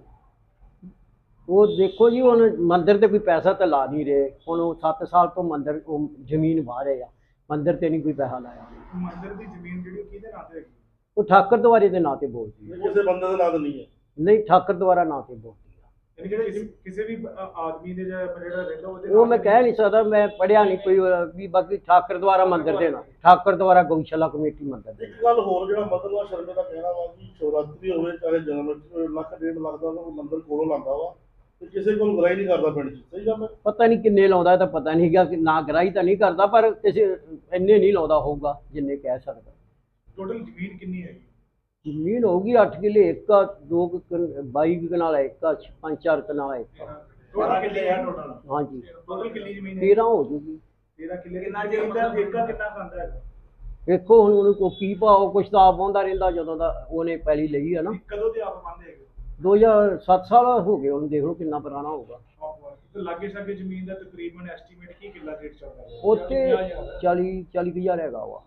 ਉਹ ਦੇਖੋ ਜੀ ਹੁਣ ਮੰਦਿਰ ਤੇ ਕੋਈ ਪੈਸਾ ਤਾਂ ਲਾ ਨਹੀਂ ਰਹੇ। ਹੁਣ ਉਹ 7 ਸਾਲ ਤੋਂ ਮੰਦਿਰ ਉਹ ਜ਼ਮੀਨ ਵਾਹ ਰਹੇ ਆ। ਮੰਦਿਰ ਤੇ ਨਹੀਂ ਕੋਈ ਪੈਸਾ ਲਾਇਆ। ਮੰਦਿਰ ਦੀ ਜ਼ਮੀਨ ਜਿਹੜੀ ਉਹ ਕਿਹਦੇ ਨਾਂ ਤੇ ਹੈਗੀ? ਉਹ ਠਾਕਰ ਦੁਆਰੇ ਦੇ ਨਾਂ ਤੇ ਬੋਲਦੀ ਹੈ ਕਿਸੇ ਬੰਦੇ ਦਾ ਨਾਂ ਤਾਂ ਨਹੀਂ ਹੈ। ਨਹੀਂ ਠਾਕਰ ਦੁਆਰਾ ਨਾਂ ਤੇ ਬੋਲਦੀ ਹੈ ਯਾਨੀ ਜਿਹੜਾ ਕਿਸੇ ਕਿਸੇ ਵੀ ਅ- ਆਦਮੀ ਦੇ ਜਾਂ ਜਿਹੜਾ ਰਹਿੰਦਾ ਉਹਦੇ ਉਹ ਮੈਂ ਕਹਿ ਨਹੀਂ ਸਕਦਾ ਮੈਂ ਪੜਿਆ ਨਹੀਂ ਕੋਈ ਵੀ ਬਾਕੀ ਠਾਕਰ ਦੁਆਰਾ ਮੰਦਿਰ ਦੇ ਨਾਂ ਠਾਕਰ ਦੁਆਰਾ ਗਊਸ਼ਾਲਾ ਕਮੇਟੀ ਮੰਦਿਰ ਦੇ ਇੱਕ ਗੱਲ ਹੋਰ ਜਿਹੜਾ ਮਦਨ ਲਾਲ ਸ਼ਰਮੇ ਦਾ ਕਹਿਣਾ ਵਾ ਕਿ ਸ਼ਿਵਰਾਤਰੀ ਹੋਵੇ ਚਾਹੇ ਜਨਮ ਹੋਵੇ, ਲੱਖ ਡੇਢ ਲੱਖ ਦਾ ਉਹ ਮੰਦਿਰ ਕੋਲੋਂ ਲਾਂਦਾ ਵਾ ਤੇ ਕਿਸੇ ਕੋਲ ਗਰਾਈ ਨਹੀਂ ਕਰਦਾ ਪਿੰਡ 'ਚ। ਸਹੀ ਗੱਲ ਹੈ? ਪਤਾ ਨਹੀਂ ਕਿੰਨੇ ਲਾਉਂਦਾ ਇਹ ਤਾਂ ਪਤਾ ਨਹੀਂ ਹੈਗਾ ਕਿ ਨਾ ਗਰਾਈ ਤਾਂ ਨਹੀਂ ਕਰਦਾ ਪਰ ਕਿਸੇ ਇੰਨੇ ਨਹੀਂ ਲਾਉਂਦਾ ਹੋਊਗਾ ਜਿੰਨੇ ਕਹਿ ਸਕਦਾ। ਟੋਟਲ ਜ਼ਮੀਨ ਕਿੰਨੀ ਹੈਗੀ? ਜ਼ਮੀਨ ਹੋਊਗੀ 8 ਕਿੱਲੇ ਇੱਕ ਆ ਦੋ ਕੁ ਕਨ- 22 ਕਨਾਲ ਹੈ ਇੱਕ ਆ ਪੰਜ ਚਾਰ ਕਨਾਲ ਹੈ ਇੱਕ ਆ। ਟੋਟਲ ਕਿੱਲੇ ਹੈ ਟੋਟਲ ਹਾਂਜੀ। ਟੋਟਲ ਕਿੰਨੀ ਜ਼ਮੀਨ ਹੈ? 13 ਹੋ ਜੂਗੀ। 13 ਕਿੱਲੇ ਕਿੰਨਾ ਚਾਹੀਦਾ ਠੇਕਾ ਕਿੰਨਾ ਖਾਂਦਾ ਹੈ? ਵੇਖੋ ਹੁਣ ਉਹਨੂੰ ਕੋ ਕੀ ਭਾਓ ਕੁਛ ਤਾਂ ਆਪ ਆਉਂਦਾ ਰਹਿੰਦਾ ਜਦੋਂ ਦਾ ਉਹਨੇ ਪਹਿਲੀ ਲਈ ਆ ਨਾ। ਕਦੋਂ ਦੇ ਆਪ ਮੰਨਦੇ ਹੈਗੇ? 2007 ਸਾਲ ਹੋ ਗਏ ਉਹਨੂੰ ਦੇਖ ਲਓ ਕਿੰਨਾ ਪੁਰਾਣਾ ਹੋਊਗਾ। ਤੇ ਲਾਗੇ ਛਾਗੇ ਜ਼ਮੀਨ ਦਾ ਤਕਰੀਬਨ ਐਸਟੀਮੇਟ ਕੀ ਕਿੱਲਾ ਰੇਟ ਚੱਲਦਾ? ਹੈ ਉੱਥੇ 40 40 ਹਜ਼ਾਰ ਹੈਗਾ ਵਾ।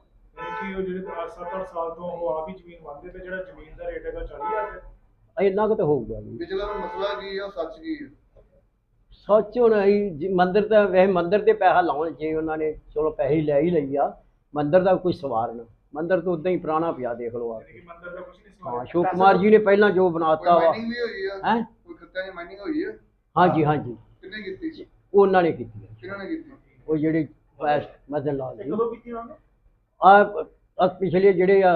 ਕਿ ਉਹ ਜਿਹੜੇ 7-8 ਸਾਲ ਤੋਂ ਉਹ ਆਪ ਹੀ ਜ਼ਮੀਨ ਮੰਗਦੇ ਤੇ ਜਿਹੜਾ ਜ਼ਮੀਨ ਦਾ ਰੇਟ ਹੈਗਾ 40000 ਰੁਪਏ। ਇੰਨਾ ਕੁ ਤਾਂ ਹੋਊਗਾ ਜੀ। ਪਿਛਲਾ ਮਸਲਾ ਕੀ ਆ ਸੱਚ ਕੀ ਹੈ ਸੱਚ ਹੁਣ ਜੀ ਮੰਦਿਰ ਤਾਂ ਵੈਸੇ ਮੰਦਿਰ ਤੇ ਪੈਸਾ ਲਾਉਣ ਜੇ ਉਹਨਾਂ ਨੇ ਚਲੋ ਪੈਸੇ ਲੈ ਹੀ ਲਈ ਆ ਮੰਦਿਰ ਦਾ ਕੋਈ ਸਵਾਰ ਨਾ। ਮੰਦਿਰ ਤਾਂ ਉਦਾਂ ਹੀ ਪੁਰਾਣਾ ਪਿਆ ਦੇਖ ਲਓ ਆ ਯਾਨੀ ਕਿ ਮੰਦਰ ਦਾ ਕੁਝ ਨਹੀਂ ਹਾਂ ਸਵਾਲ ਸ਼ੋਕ ਕੁਮਾਰ ਜੀ ਨੇ ਪਹਿਲਾਂ ਜੋ ਕੋਈ ਬਣਾਤਾ ਵਾ। ਮਾਈਨਿੰਗ ਵੀ ਹੋਈ ਆ? ਹੈਂ? ਕੋਈ ਖੱਤਿਆਂ ਦੀ ਮਾਈਨਿੰਗ ਹੋਈ ਹੈ ਹਾਂਜੀ ਹਾਂਜੀ। ਕਿੰਨੇ ਕੀਤੀ ਉਹਨਾਂ ਨੇ ਕੀਤੀ ਹੈ। ਕਿਹਨਾਂ ਨੇ ਕੀਤੀ? ਉਹ ਜਿਹੜੇ ਮਦਨ ਲਾਲ ਜੀ। ਕਦੋਂ ਕੀਤੀ ਮੰਗ ਆ ਆ ਪਿਛਲੇ ਜਿਹੜੇ ਆ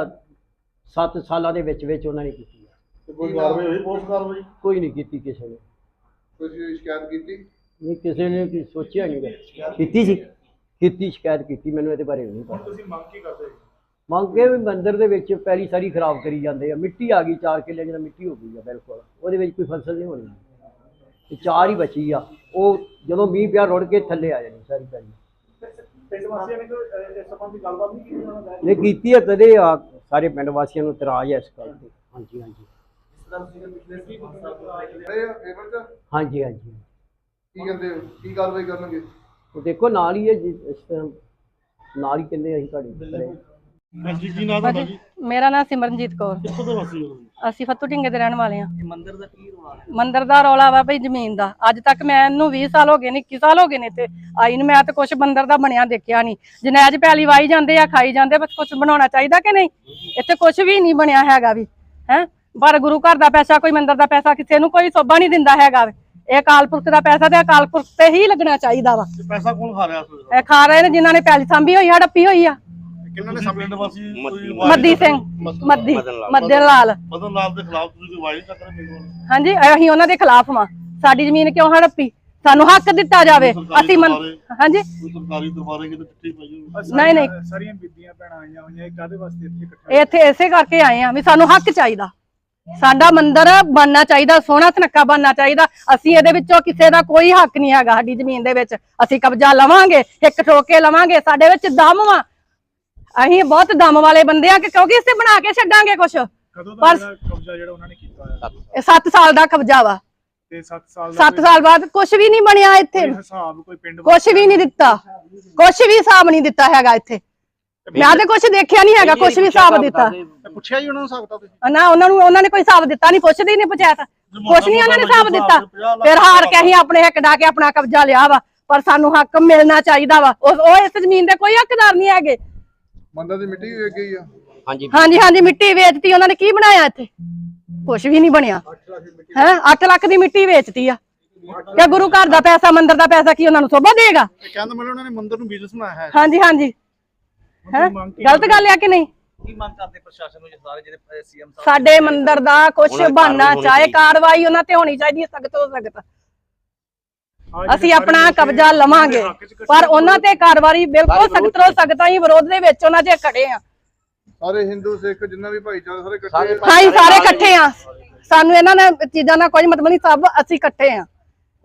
7 ਸਾਲਾਂ ਦੇ ਵਿੱਚ ਵਿੱਚ ਉਹਨਾਂ ਨੇ ਕੀਤੀ ਆ। ਤੇ ਕੋਈ ਕਾਰਵਾਈ ਹੋਈ ਪੁਲਿਸ ਕਾਰਵਾਈ? ਕੋਈ ਨਹੀਂ ਕੀਤੀ ਕਿਸੇ ਨੇ। ਕੋਈ ਸ਼ਿਕਾਇਤ ਕੀਤੀ? ਨਹੀਂ ਕਿਸੇ ਨੇ ਕੀ ਸੋਚਿਆ ਨਹੀਂ ਗਾ। ਕੀਤੀ ਸੀ? ਕੀਤੀ ਸ਼ਿਕਾਇਤ ਕੀਤੀ ਮੈਨੂੰ ਇਹਦੇ ਬਾਰੇ ਨਹੀਂ ਹੁਣ ਪਤਾ। ਤੁਸੀਂ ਮੰਗ ਕੀ ਕਰਦੇ ਮੰਗੇ ਵੀ ਮੰਦਿਰ ਦੇ ਵਿੱਚ ਪਹਿਲੀ ਸਾਰੀ ਖਰਾਬ ਕਰੀ ਜਾਂਦੇ ਆ। ਮਿੱਟੀ ਆ ਗਈ 4 ਕਿੱਲੇ ਜਿਹਦਾ ਮਿੱਟੀ ਹੋ ਗਈ ਆ ਬਿਲਕੁਲ। ਉਹਦੇ ਵਿੱਚ ਕੋਈ ਫਸਲ ਨਹੀਂ ਹੋਣੀ। ਤੇ ਚਾਰ ਹੀ ਬਚੀ ਆ। ਉਹ ਜਦੋਂ ਮੀਂਹ ਪਿਆ ਰੁੜ ਕੇ ਥੱਲੇ ਆ ਜਾਣੀ ਸਾਰੀ ਪੈਲੀ ਪਿੰਡ ਵਾਸੀਆਂ ਨੇ ਕੋਈ ਅਹ, ਇਸ ਸੰਬੰਧੀ ਗੱਲਬਾਤ ਨਹੀਂ ਕੀਤੀ ਉਹਨਾਂ ਨਾਲ? ਨੇ ਕੀਤੀ ਆ ਤਦੇ ਆ ਸਾਰੇ ਪਿੰਡ ਵਾਸੀਆਂ ਨੂੰ ਇਤਰਾਜ਼ ਹੈ ਇਸ ਗੱਲ ਤੇ। ਹਾਂਜੀ ਹਾਂਜੀ। ਇਹ ਚ? ਹਾਂਜੀ ਹਾਂਜੀ। ਕੀ ਕਹਿੰਦੇ ਹੋ? ਕੀ ਕਾਰਵਾਈ ਕਰਨਗੇ? ਉਹ ਦੇਖੋ ਨਾਲ ਹੀ ਹੈ ਜੀ ਇਸ ਤਰ੍ਹਾਂ ਨਾਲ ਹੀ ਕਹਿੰਦੇ ਅਸੀਂ ਤੁਹਾਡੀ ਹਾਂਜੀ ਕੀ ਨਾਮ ਤੁਹਾਡਾ ਜੀ। ਮੇਰਾ ਨਾਮ ਸਿਮਰਨਜੀਤ ਕੌਰ। ਕਿੱਥੋਂ ਦੇ ਵਾਸੀ ਹੋ ਤੁਸੀਂ? ਅਸੀਂ ਫੱਤੂ ਢਿੰਗੇ ਦੇ ਰਹਿਣ ਵਾਲੇ ਹਾਂ। ਮੰਦਿਰ ਦਾ ਕੀ ਰੌਲਾ? ਮੰਦਿਰ ਦਾ ਰੌਲਾ ਵਾ ਭਈ ਜ਼ਮੀਨ ਦਾ। ਅੱਜ ਤੱਕ ਮੈਨੂੰ 20 ਸਾਲ ਹੋ ਗਏ ਨੇ 21 ਸਾਲ ਹੋ ਗਏ ਨੇ ਤੇ ਆਈ ਨੂੰ ਮੈਂ ਤਾਂ ਕੁਝ ਮੰਦਿਰ ਦਾ ਬਣਿਆ ਦੇਖਿਆ ਨਹੀਂ। ਜਨੈਜ ਪੈਲੀ ਵਾਈ ਜਾਂਦੇ ਆ ਖਾਈ ਜਾਂਦੇ ਬਸ ਕੁਝ ਬਣਾਉਣਾ ਚਾਹੀਦਾ ਕਿ ਨਹੀਂ? ਇੱਥੇ ਕੁਝ ਵੀ ਨਹੀਂ ਬਣਿਆ ਹੈਗਾ ਵੀ ਹੈ? ਪਰ ਗੁਰੂ ਘਰ ਦਾ ਪੈਸਾ ਕੋਈ ਮੰਦਿਰ ਦਾ ਪੈਸਾ ਕਿਸੇ ਨੂੰ ਕੋਈ ਸੋਭਾ ਨਹੀਂ ਦਿੰਦਾ ਹੈਗਾ ਵੇ। ਇਹ ਅਕਾਲ ਪੁਰਖ ਦਾ ਪੈਸਾ ਤੇ ਅਕਾਲ ਪੁਰਖ ਤੇ ਹੀ ਲੱਗਣਾ ਚਾਹੀਦਾ ਵਾ। ਤੇ ਪੈਸਾ ਕੌਣ ਖਾ ਰਿਹਾ ਇਸ ਵੇਲੇ? ਇਹ ਖਾ ਰਹੇ ਨੇ ਜਿਨ੍ਹਾਂ ਨੇ ਪੈਲੀ ਸਾਂਭੀ ਹੋਈ ਹੜੱਪੀ ਹੋਈ ਆ। ਕਿੰਨਾਂ ਨੇ ਪਿੰਡ ਵਾਸੀ ਕੋਈ ਮੱਦੀ ਸਿੰਘ ਮੱਦੀ ਮੱਦੇ ਲਾਲ ਮਦਨ ਲਾਲ ਦੇ ਖਿਲਾਫ ਤੁਸੀਂ ਕੋਈ ਵਾਇਲ ਚੱਕਰ ਮੈਨੂੰ ਹਾਂਜੀ ਅਸੀਂ ਉਹਨਾਂ ਦੇ ਖਿਲਾਫ ਵਾਂ। ਸਾਡੀ ਜ਼ਮੀਨ ਕਿਉਂ ਹੜੱਪੀ? ਸਾਨੂੰ ਹੱਕ ਦਿੱਤਾ ਜਾਵੇ। ਅਸੀਂ ਮਨ ਹਾਂਜੀ? ਕੋਈ ਸਰਕਾਰੀ ਦਰਬਾਰੇ ਕਿਤੇ ਚਿੱਠੀ ਪਾਈ ਹੋਵੇ ਨਹੀਂ, ਨਹੀਂ। ਸਾਰੀਆਂ ਬੀਬੀਆਂ ਭੈਣਾਂ ਆਈਆਂ ਹੋਈਆਂ ਇਹ ਕਾਦੇ ਵਾਸਤੇ ਇੱਥੇ ਇਕੱਠੇ ਇੱਥੇ ਇਸੇ ਕਰਕੇ ਆਏ ਆ ਵੀ ਸਾਨੂੰ ਹੱਕ ਚਾਹੀਦਾ। ਸਾਡਾ ਮੰਦਿਰ ਬਣਨਾ ਚਾਹੀਦਾ ਸੋਹਣਾ ਸੁਨੱਖਾ ਬਣਨਾ ਚਾਹੀਦਾ। ਅਸੀਂ ਇਹਦੇ ਵਿੱਚੋਂ ਕਿਸੇ ਦਾ ਕੋਈ ਹੱਕ ਨਹੀਂ ਹੈਗਾ ਸਾਡੀ ਜ਼ਮੀਨ ਦੇ ਵਿੱਚ। ਅਸੀਂ ਕਬਜ਼ਾ ਲਵਾਂਗੇ ਇੱਕ ਠੋਕ ਲਵਾਂਗੇ ਸਾਡੇ ਵਿੱਚ ਦਮ ਵਾ। ਅਸੀਂ ਬਹੁਤ ਦਮ ਵਾਲੇ ਬੰਦੇ ਆ ਕਿ ਕਿਉਂਕਿ ਇਸੇ ਬਣਾ ਕੇ ਛੱਡਾਂਗੇ ਕੁਛ। ਕਦੋਂ ਦਾ ਪਰ- ਜਿਹੜਾ ਕਬਜ਼ਾ ਜਿਹੜਾ ਉਹਨਾਂ ਨੇ ਕੀਤਾ ਹੋਇਆ ਇਹ 7 ਸਾਲ ਦਾ ਕਬਜ਼ਾ ਵਾ। ਤੇ 7 ਸਾਲ ਦਾ 7 ਸਾਲ ਬਾਅਦ ਕੁਛ ਵੀ ਨਹੀਂ ਬਣਿਆ ਇੱਥੇ। ਕੋਈ ਹਿਸਾਬ ਕੋਈ ਪਿੰਡ ਕੁਛ ਵੀ ਨਹੀਂ ਦਿੱਤਾ। ਕੁਛ ਵੀ ਹਿਸਾਬ ਨਹੀਂ ਦਿੱਤਾ ਹੈਗਾ ਇੱਥੇ। ਮੈਂ ਤੇ ਕੁਛ ਦੇਖਿਆ ਨਹੀਂ ਹੈਗਾ ਕੁਛ ਵੀ ਹਿਸਾਬ ਦਿੱਤਾ। ਪੁੱਛਿਆ ਜੀ ਉਹਨਾਂ ਨੂੰ ਹਿਸਾਬ ਤਾਂ ਨਾ ਉਹਨਾਂ ਨੂੰ ਉਹਨਾਂ ਨੇ ਕੋਈ ਹਿਸਾਬ ਦਿੱਤਾ ਨਹੀਂ ਪੁੱਛਦੇ ਹੀ ਨਹੀਂ ਪੰਚਾਇਤ। ਕੁਛ ਨਹੀਂ ਉਹਨਾਂ ਨੇ ਹਿਸਾਬ ਦਿੱਤਾ। ਫਿਰ ਹਾਰ ਕੇ ਅਸੀਂ ਆਪਣੇ ਹੱਕ ਡਾ ਕੇ ਆਪਣਾ ਕਬਜ਼ਾ ਲਿਆ ਵਾ। ਪਰ ਸਾਨੂੰ ਹੱਕ ਮਿਲਣਾ ਚਾਹੀਦਾ ਵਾ। ਉਹ ਉਹ ਇਸ ਜ਼ਮੀਨ ਦੇ ਕੋਈ ਹੱਕਦਾਰ ਨਹੀਂ ਹੈਗੇ। ਮੰਦਰ ਦੀ ਮਿੱਟੀ ਵੀ ਵੇਚ ਗਈ ਆ। ਹਾਂਜੀ। ਹਾਂਜੀ ਹਾਂਜੀ ਮਿੱਟੀ ਵੇਚਤੀ ਉਹਨਾਂ ਨੇ ਕੀ ਬਣਾਇਆ ਇੱਥੇ? ਕੁਛ ਵੀ ਨਹੀਂ ਬਣਿਆ। ਹੈ 8 ਲੱਖ ਦੀ ਮਿੱਟੀ ਵੇਚਤੀ ਆ। ਕਿ ਗੁਰੂ ਘਰ ਦਾ ਪੈਸਾ ਮੰਦਿਰ ਦਾ ਪੈਸਾ ਕੀ ਉਹਨਾਂ ਨੂੰ ਸੋਭਾ ਦੇਗਾ? ਕਹਿੰਦਾ ਮੈਨੂੰ ਉਹਨਾਂ ਨੇ ਮੰਦਿਰ ਨੂੰ ਬਿਜ਼ਨਸ ਬਣਾਇਆ ਹੈ। ਹਾਂਜੀ ਹਾਂਜੀ। ਹੈ? ਗਲਤ ਗੱਲ ਆ ਕਿ ਨਹੀਂ? ਕੀ ਮੰਗ ਕਰਦੇ ਪ੍ਰਸ਼ਾਸਨ ਨੂੰ ਸਾਰੇ ਜਿਹੜੇ ਸੀਐਮ ਸਾਡੇ ਮੰਦਿਰ ਦਾ ਕਾਰਵਾਈ ਹੋਣੀ ਚਾਹੇ। ਕਾਰਵਾਈ ਉਹਨਾਂ ਤੇ ਹੋਣੀ ਚਾਹੀਦੀ ਹੈ ਸਖਤ ਤੋਂ ਸਖਤ। ਅਸੀਂ ਆਪਣਾ ਕਬਜ਼ਾ ਲਵਾਂਗੇ। ਪਰ ਉਹਨਾਂ ਤੇ ਕਾਰਵਾਈ ਬਿਲਕੁਲ ਸਖਤ ਤੋਂ ਸਖਤ ਹੀ ਵਿਰੋਧ ਦੇ ਵਿੱਚ ਉਹਨਾਂ ਦੇ ਖੜੇ ਆ ਸਾਰੇ ਹਿੰਦੂ ਸਿੱਖ ਜਿੰਨਾ ਵੀ ਭਾਈਚਾਰਾ ਸਾਰੇ ਇਕੱਠੇ ਆ। ਹਾਂ ਸਾਰੇ ਇਕੱਠੇ ਆ ਸਾਨੂੰ ਇਹਨਾਂ ਨੇ ਚੀਜ਼ਾਂ ਦਾ ਕੋਈ ਮਤਲਬ ਨਹੀਂ ਸਭ ਅਸੀਂ ਇਕੱਠੇ ਆ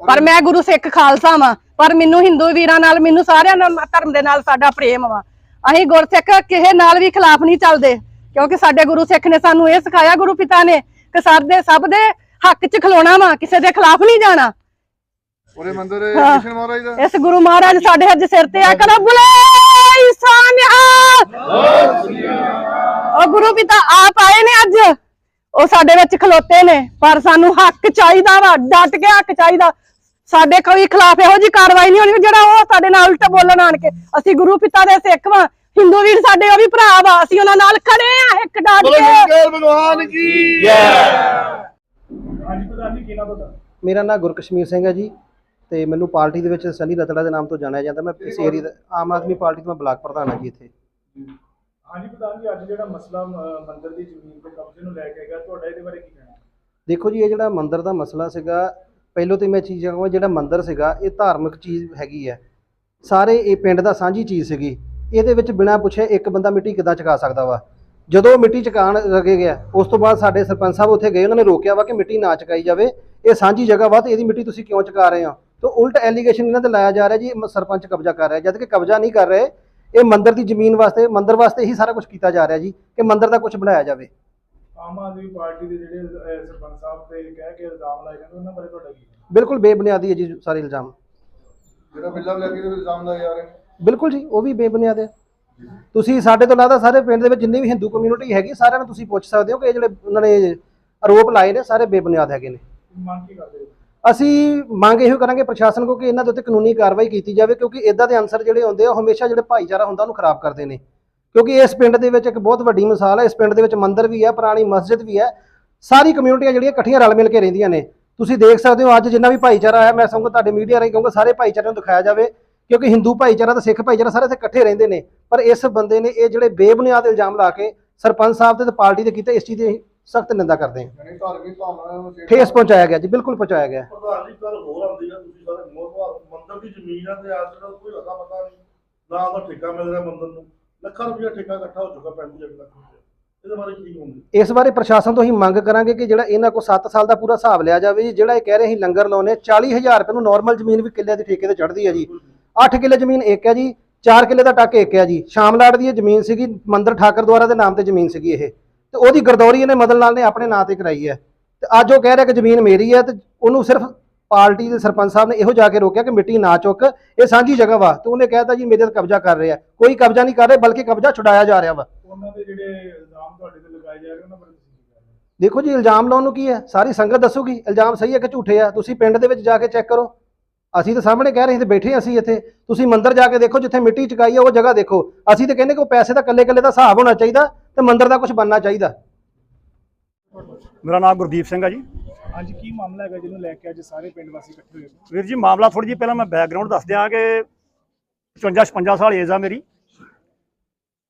ਪਰ ਮੈਂ ਗੁਰੂ ਸਿੱਖ ਖਾਲਸਾ ਵਾਂ ਪਰ ਮੈਨੂੰ ਹਿੰਦੂ ਵੀਰਾਂ ਨਾਲ ਮੈਨੂੰ ਸਾਰਿਆਂ ਨਾਲ ਧਰਮ ਦੇ ਨਾਲ ਸਾਡਾ ਪ੍ਰੇਮ ਵਾ। ਅਸੀਂ ਗੁਰਸਿੱਖ ਕਿਸੇ ਨਾਲ ਵੀ ਖਿਲਾਫ ਨਹੀਂ ਚੱਲਦੇ ਕਿਉਂਕਿ ਸਾਡੇ ਗੁਰੂ ਸਿੱਖ ਨੇ ਸਾਨੂੰ ਇਹ ਸਿਖਾਇਆ ਗੁਰੂ ਪਿਤਾ ਨੇ ਕਿ ਸਾਡੇ ਸਭ ਦੇ ਹੱਕ 'ਚ ਖਲੋਣਾ ਵਾ ਕਿਸੇ ਦੇ ਖਿਲਾਫ ਨਹੀਂ ਜਾਣਾ। ਉਹਦੇ ਮੰਦਰ ਹਾਂ। ਕ੍ਰਿਸ਼ਨ ਮਹਾਰਾਜ ਦਾ। ਇਸ ਗੁਰੂ ਮਹਾਰਾਜ ਸਾਡੇ ਅੱਜ ਸਿਰ ਤੇ ਆ ਕਰ ਬੁਲੇ ਸਾਨਿਆ ਉਹ ਗੁਰੂ ਪਿਤਾ ਆਪ ਆਏ ਨੇ ਅੱਜ। ਉਹ ਸਾਡੇ ਵਿੱਚ ਖਲੋਤੇ ਨੇ ਪਰ ਸਾਨੂੰ ਹੱਕ ਚਾਹੀਦਾ ਵਾ ਡਟ ਕੇ ਹੱਕ ਚਾਹੀਦਾ। ਸਾਡੇ ਕੋਈ ਖਿਲਾਫ ਇਹੋ ਜੀ ਕਾਰਵਾਈ ਨਹੀਂ ਹੋਣੀ ਜਿਹੜਾ ਉਹ ਸਾਡੇ ਨਾਲ ਉਲਟ ਬੋਲਣ ਆਣ ਕੇ। ਅਸੀਂ ਗੁਰੂ ਪਿਤਾ ਦੇ ਸਿੱਖ ਵਾਂ। ਹਿੰਦੂ ਵੀਰ ਸਾਡੇ ਉਹ ਵੀ ਭਰਾ ਵਾ ਅਸੀਂ ਉਹਨਾਂ ਨਾਲ ਖੜੇ ਆ ਇੱਕ ਡਟ ਬੋਲੋ ਕੇ। ਸ਼ੰਕਰ ਭਗਵਾਨ ਕੀ ਜੀ। ਕੀ ਨਾਮ ਤੁਹਾਡਾ? ਮੇਰਾ ਨਾਮ ਗੁਰਕਸ਼ਮੀਰ ਸਿੰਘ ਹੈ ਜੀ। ਤੇ ਮੈਨੂੰ ਪਾਰਟੀ ਦੇ ਵਿੱਚ ਸਨੀ ਰਤੜਾ ਦੇ ਨਾਮ ਤੋਂ ਜਾਣਿਆ ਜਾਂਦਾ। ਮੈਂ ਇਸ ਏਰੀਆ ਦਾ ਆਮ ਆਦਮੀ ਪਾਰਟੀ ਤੋਂ ਮੈਂ ਬਲਾਕ ਪ੍ਰਧਾਨ ਹਾਂ ਜੀ ਇੱਥੇ। ਹਾਂਜੀ ਪ੍ਰਧਾਨ ਜੀ ਅੱਜ ਜਿਹੜਾ ਮਸਲਾ ਮੰਦਿਰ ਦੀ ਜ਼ਮੀਨ ਤੇ ਕਬਜ਼ੇ ਨੂੰ ਲੈ ਕੇ ਹੈਗਾ ਤੁਹਾਡਾ ਇਹਦੇ ਬਾਰੇ ਕੀ ਕਹਿਣਾ? ਦੇਖੋ ਜੀ ਇਹ ਜਿਹੜਾ ਮੰਦਿਰ ਦਾ ਮਸਲਾ ਸੀਗਾ ਪਹਿਲੋਂ ਤੇ ਮੈਂ ਚੀਜ਼ ਕਹਾਂ ਜਿਹੜਾ ਮੰਦਿਰ ਸੀਗਾ ਇਹ ਧਾਰਮਿਕ ਚੀਜ਼ ਹੈਗੀ ਹੈ। ਸਾਰੇ ਇਹ ਪਿੰਡ ਦਾ ਸਾਂਝੀ ਚੀਜ਼ ਸੀਗੀ। ਇਹਦੇ ਵਿੱਚ ਬਿਨਾਂ ਪੁੱਛੇ ਇੱਕ ਬੰਦਾ ਮਿੱਟੀ ਕਿੱਦਾਂ ਚੁਕਾ ਸਕਦਾ ਵਾ? ਜਦੋਂ ਮਿੱਟੀ ਚੁਕਾਉਣ ਲੱਗੇ ਗਿਆ ਉਸ ਤੋਂ ਬਾਅਦ ਸਾਡੇ ਸਰਪੰਚ ਸਾਹਿਬ ਉੱਥੇ ਗਏ ਉਹਨਾਂ ਨੇ ਰੋਕਿਆ ਵਾ ਕਿ ਮਿੱਟੀ ਨਾ ਚੁਕਾਈ ਜਾਵੇ। ਇਹ ਸਾਂਝੀ ਜਗ੍ਹਾ ਵਾ ਤੇ ਇਹਦੀ ਮਿੱਟੀ ਤੁਸੀਂ ਕਿਉਂ ਚੁਕਾ ਰਹੇ ਹੋ? ਤਾਂ ਉਲਟ ਐਲੀਗੇਸ਼ਨ ਇਹਨਾਂ ਤੇ ਲਾਇਆ ਜਾ ਰਿਹਾ ਜੀ ਸਰਪੰਚ ਕਬਜ਼ਾ ਕਰ ਰਿਹਾ ਜਦ ਕਿ ਕਬਜ਼ਾ ਨਹੀਂ ਕਰ ਰਹੇ ਇਹ ਮੰਦਿਰ ਦੀ ਜ਼ਮੀਨ ਵਾਸਤੇ ਮੰਦਿਰ ਵਾਸਤੇ ਹੀ ਸਾਰਾ ਕੁਝ ਕੀਤਾ ਜਾ ਰਿਹਾ ਜੀ ਕਿ ਮੰਦਿਰ ਦਾ ਕੁਝ ਬਣਾਇਆ ਜਾਵੇ। ਆਮ ਆਦਮੀ ਪਾਰਟੀ ਦੇ ਜਿਹੜੇ ਅਹ, ਸਰਪੰਚ ਸਾਹਿਬ ਤੇ ਕਹਿ ਕੇ ਇਲਜ਼ਾਮ ਲਾਏ ਜਾਂਦੇ ਉਹਨਾਂ ਬਾਰੇ ਤੁਹਾਡਾ ਕੀ ਬਿਲਕੁਲ ਬੇਬੁਨਿਆਦੀ ਹੈ ਜੀ ਸਾਰੇ ਇਲਜ਼ਾਮ। ਜਿਹੜਾ ਬਿੱਲਾ ਲੱਗੀ ਦੇ ਇਲਜ਼ਾਮ ਲਾਏ ਜਾ ਰਹੇ। ਬਿਲਕੁਲ ਜੀ ਉਹ ਵੀ ਬੇਬੁਨਿਆਦ ਹੈ। ਤੁਸੀਂ ਸਾਡੇ ਤੋਂ ਇਲਾਵਾ ਸਾਰੇ ਪਿੰਡ ਦੇ ਵਿੱਚ ਜਿੰਨੀ ਵੀ ਹਿੰਦੂ ਕਮਿਊਨਿਟੀ ਹੈਗੀ ਸਾਰਿਆਂ ਨੂੰ ਤੁਸੀਂ ਪੁੱਛ ਸਕਦੇ ਹੋ ਕਿ ਇਹ ਜਿਹੜੇ ਉਹਨਾਂ ਨੇ ਆਰੋਪ ਲਾਏ ਨੇ ਸਾਰੇ ਬੇਬੁਨਿਆਦ ਹੈਗੇ ਨੇ। ਮੰਗ ਕੀ ਕਰਦੇ ਹੋ? ਅਸੀਂ ਮੰਗ ਇਹੋ ਕਰਾਂਗੇ ਪ੍ਰਸ਼ਾਸਨ ਕੋ ਕਿ ਇਹਨਾਂ ਦੇ ਉੱਤੇ ਕਾਨੂੰਨੀ ਕਾਰਵਾਈ ਕੀਤੀ ਜਾਵੇ, ਕਿਉਂਕਿ ਇਦਾਂ ਦੇ ਅਨਸਰ ਜਿਹੜੇ ਹੁੰਦੇ ਆ, ਉਹ ਹਮੇਸ਼ਾ ਜਿਹੜੇ ਭਾਈਚਾਰਾ ਹੁੰਦਾ, ਉਹਨੂੰ ਖਰਾਬ ਕਰਦੇ ਨੇ। ਕਿਉਂਕਿ ਇਸ ਪਿੰਡ ਦੇ ਵਿੱਚ ਇੱਕ ਬਹੁਤ ਵੱਡੀ ਮਿਸਾਲ ਹੈ ਇਸ ਪਿੰਡ ਦੇ ਵਿੱਚ ਮੰਦਿਰ ਵੀ ਹੈ ਪੁਰਾਣੀ ਮਸਜਿਦ ਵੀ ਹੈ ਸਾਰੀ ਕਮਿਊਨਿਟੀਆਂ ਜਿਹੜੀਆਂ ਇਕੱਠੀਆਂ ਰਲ ਮਿਲ ਕੇ ਰਹਿੰਦੀਆਂ ਨੇ। ਤੁਸੀਂ ਦੇਖ ਸਕਦੇ ਹੋ, ਅੱਜ ਜਿੰਨਾ ਵੀ ਭਾਈਚਾਰਾ ਹੈ ਮੈਂ ਸਮਝਦਾ ਤੁਹਾਡੇ ਮੀਡੀਆ ਰਾਹੀਂ ਕਹੂੰਗਾ, ਸਾਰੇ ਭਾਈਚਾਰੇ ਨੂੰ ਦਿਖਾਇਆ ਜਾਵੇ, ਕਿਉਂਕਿ ਹਿੰਦੂ ਭਾਈਚਾਰਾ ਤੇ ਸਿੱਖ ਭਾਈਚਾਰਾ ਸਾਰੇ ਇੱਥੇ ਇਕੱਠੇ ਰਹਿੰਦੇ ਨੇ। ਪਰ ਇਸ ਬੰਦੇ ਨੇ ਇਹ ਜਿਹੜੇ ਬੇਬੁਨਿਆਦ ਇਲਜ਼ਾਮ ਲਾ ਕੇ ਸਰਪੰਚ ਸਾਹਿਬ ਤੇ ਤੇ ਪਾਰਟੀ ਦੇ ਕੀਤੇ, ਇਸ ਚੀਜ਼ ਦੇ ਸਖਤ ਨਿੰਦਾ ਕਰਦੇ ਹਾਂ। ਯਾਨੀ ਧਾਰਮਿਕ ਭਾਵਨਾਵਾਂ ਨੂੰ ਠੇਸ ਪਹੁੰਚਾਇਆ ਗਿਆ ਜੀ ਬਿਲਕੁਲ ਪਹੁੰਚਾਇਆ ਗਿਆ। ਪ੍ਰਧਾਨ ਜੀ ਕੱਲ ਹੋਰ ਆਉਂਦੀ ਆ ਤੁਸੀਂ ਸਾਰੇ ਮੋਹਤਵਾਰ ਮੰਦਰ ਦੀ ਜ਼ਮੀਨ ਆ ਤੇ ਅੱਜ ਤੱਕ ਕੋਈ ਅਤਾ ਪਤਾ ਨਹੀਂ ਨਾ ਉਹਦਾ ਠੇਕਾ ਮਿਲ ਰਿਹਾ ਮੰਦਰ ਨੂੰ। ਲੱਖਾਂ ਰੁਪਇਆ ਠੇਕਾ ਇਕੱਠਾ ਹੋ ਚੁੱਕਾ 35 ਲੱਖ ਰੁਪਇਆ ਇਹਦੇ ਬਾਰੇ ਕੀ ਹੋਊਗੀ ਇਸ ਬਾਰੇ ਪ੍ਰਸ਼ਾਸਨ ਤੋਂ ਹੀ ਮੰਗ ਕਰਾਂਗੇ ਕਿ ਜਿਹੜਾ ਇਹਨਾਂ ਕੋਲ 7 ਸਾਲ ਦਾ ਪੂਰਾ ਹਿਸਾਬ ਲਿਆ ਜਾਵੇ ਜੀ ਜਿਹੜਾ ਇਹ ਕਹਿ ਰਹੇ ਸੀ ਲੰਗਰ ਲਾਉਣੇ 40000 ਰੁਪਏ ਨੂੰ ਨਾਰਮਲ ਜ਼ਮੀਨ ਵੀ ਕਿੱਲੇ ਦੀ ਠੇਕੇ ਤੇ ਚੜ੍ਹਦੀ ਹੈ ਜੀ। 8 ਕਿੱਲੇ ਜ਼ਮੀਨ ਇੱਕ ਹੈ ਜੀ 4 ਕਿੱਲੇ ਦਾ ਟੱਕ ਇੱਕ ਹੈ ਜੀ। ਸ਼ਾਮਲਾੜ ਦੀ ਇਹ ਜ਼ਮੀਨ ਸੀਗੀ ਮੰਦਰ ਠਾਕਰ ਦੁਆਰਾ ਦੇ ਨਾਮ ਤੇ ਜ਼ਮੀਨ ਸੀਗੀ ਇਹ। ਤੇ ਉਹਦੀ ਗਰਦੌਰੀ ਇਹਨੇ ਮਦਨ ਲਾਲ ਨੇ ਆਪਣੇ ਨਾਂ ਤੇ ਕਰਾਈ ਹੈ। ਤੇ ਅੱਜ ਉਹ ਕਹਿ ਰਿਹਾ ਕਿ ਜ਼ਮੀਨ ਮੇਰੀ ਹੈ ਤੇ ਉਹਨੂੰ ਸਿਰਫ ਪਾਰਟੀ ਦੇ ਸਰਪੰਚ ਸਾਹਿਬ ਨੇ ਇਹੋ ਜਾ ਕੇ ਰੋਕਿਆ ਕਿ ਮਿੱਟੀ ਨਾ ਚੁੱਕ ਇਹ ਸਾਂਝੀ ਜਗ੍ਹਾ ਵਾ। ਤੇ ਉਹਨੇ ਕਹਿਤਾ ਜੀ ਮੇਰੇ ਤੇ ਕਬਜ਼ਾ ਕਰ ਰਿਹਾ। ਕੋਈ ਕਬਜ਼ਾ ਨਹੀਂ ਕਰ ਰਿਹਾ ਬਲਕਿ ਕਬਜ਼ਾ ਛੁਡਾਇਆ ਜਾ ਰਿਹਾ ਵਾ। ਉਹਨਾਂ ਦੇ ਜਿਹੜੇ ਇਲਜ਼ਾਮ ਤੁਹਾਡੇ ਤੇ ਲਗਾਏ ਜਾ ਰਹੇ ਉਹਨਾਂ ਬਾਰੇ ਤੁਸੀਂ ਕੀ ਕਹਿ ਰਹੇ ਹੋ ਦੇਖੋ ਜੀ ਇਲਜ਼ਾਮ ਲਾਉਣ ਨੂੰ ਕੀ ਹੈ? ਸਾਰੀ ਸੰਗਤ ਦੱਸੂਗੀ ਇਲਜ਼ਾਮ ਸਹੀ ਹੈ ਕਿ ਝੂਠੇ ਆ? ਤੁਸੀਂ ਪਿੰਡ ਦੇ ਵਿੱਚ ਜਾ ਕੇ ਚੈੱਕ ਕਰੋ। ਅਸੀਂ ਤਾਂ ਸਾਹਮਣੇ ਕਹਿ ਰਹੇ ਸੀ ਤੇ ਬੈਠੇ ਅਸੀਂ ਇੱਥੇ। ਤੁਸੀਂ ਮੰਦਿਰ ਜਾ ਕੇ ਦੇਖੋ ਜਿੱਥੇ ਮਿੱਟੀ ਚੁਕਾਈ ਹੈ ਉਹ ਜਗ੍ਹਾ ਦੇਖੋ। ਅਸੀਂ ਤਾਂ ਕਹਿੰਦੇ ਕਿ ਉਹ ਪੈਸੇ ਦਾ ਕੱਲੇ ਕੱਲੇ ਦਾ ਹਿਸਾਬ ਹੋਣਾ ਚਾਹੀਦਾ। ਤੇ ਮੰਦਿਰ ਦਾ ਕੁਝ ਬਣਨਾ ਚਾਹੀਦਾ। ਮੇਰਾ ਨਾਮ ਗੁਰਦੀਪ ਸਿੰਘ ਆ ਜੀ। ਅੱਜ ਕੀ ਮਾਮਲਾ ਹੈਗਾ ਜਿਹਨੂੰ ਲੈ ਕੇ ਅੱਜ ਸਾਰੇ ਪਿੰਡ ਵਾਸੀ ਇਕੱਠੇ ਹੋਏ ਹੋ? ਵੀਰ ਜੀ ਮਾਮਲਾ ਥੋੜੀ ਜਿਹੀ ਪਹਿਲਾਂ ਮੈਂ ਬੈਕਗ੍ਰਾਉਂਡ ਦੱਸ ਦਿਆਂ ਕਿ 55 56 ਸਾਲ ਏਜ ਆ ਮੇਰੀ।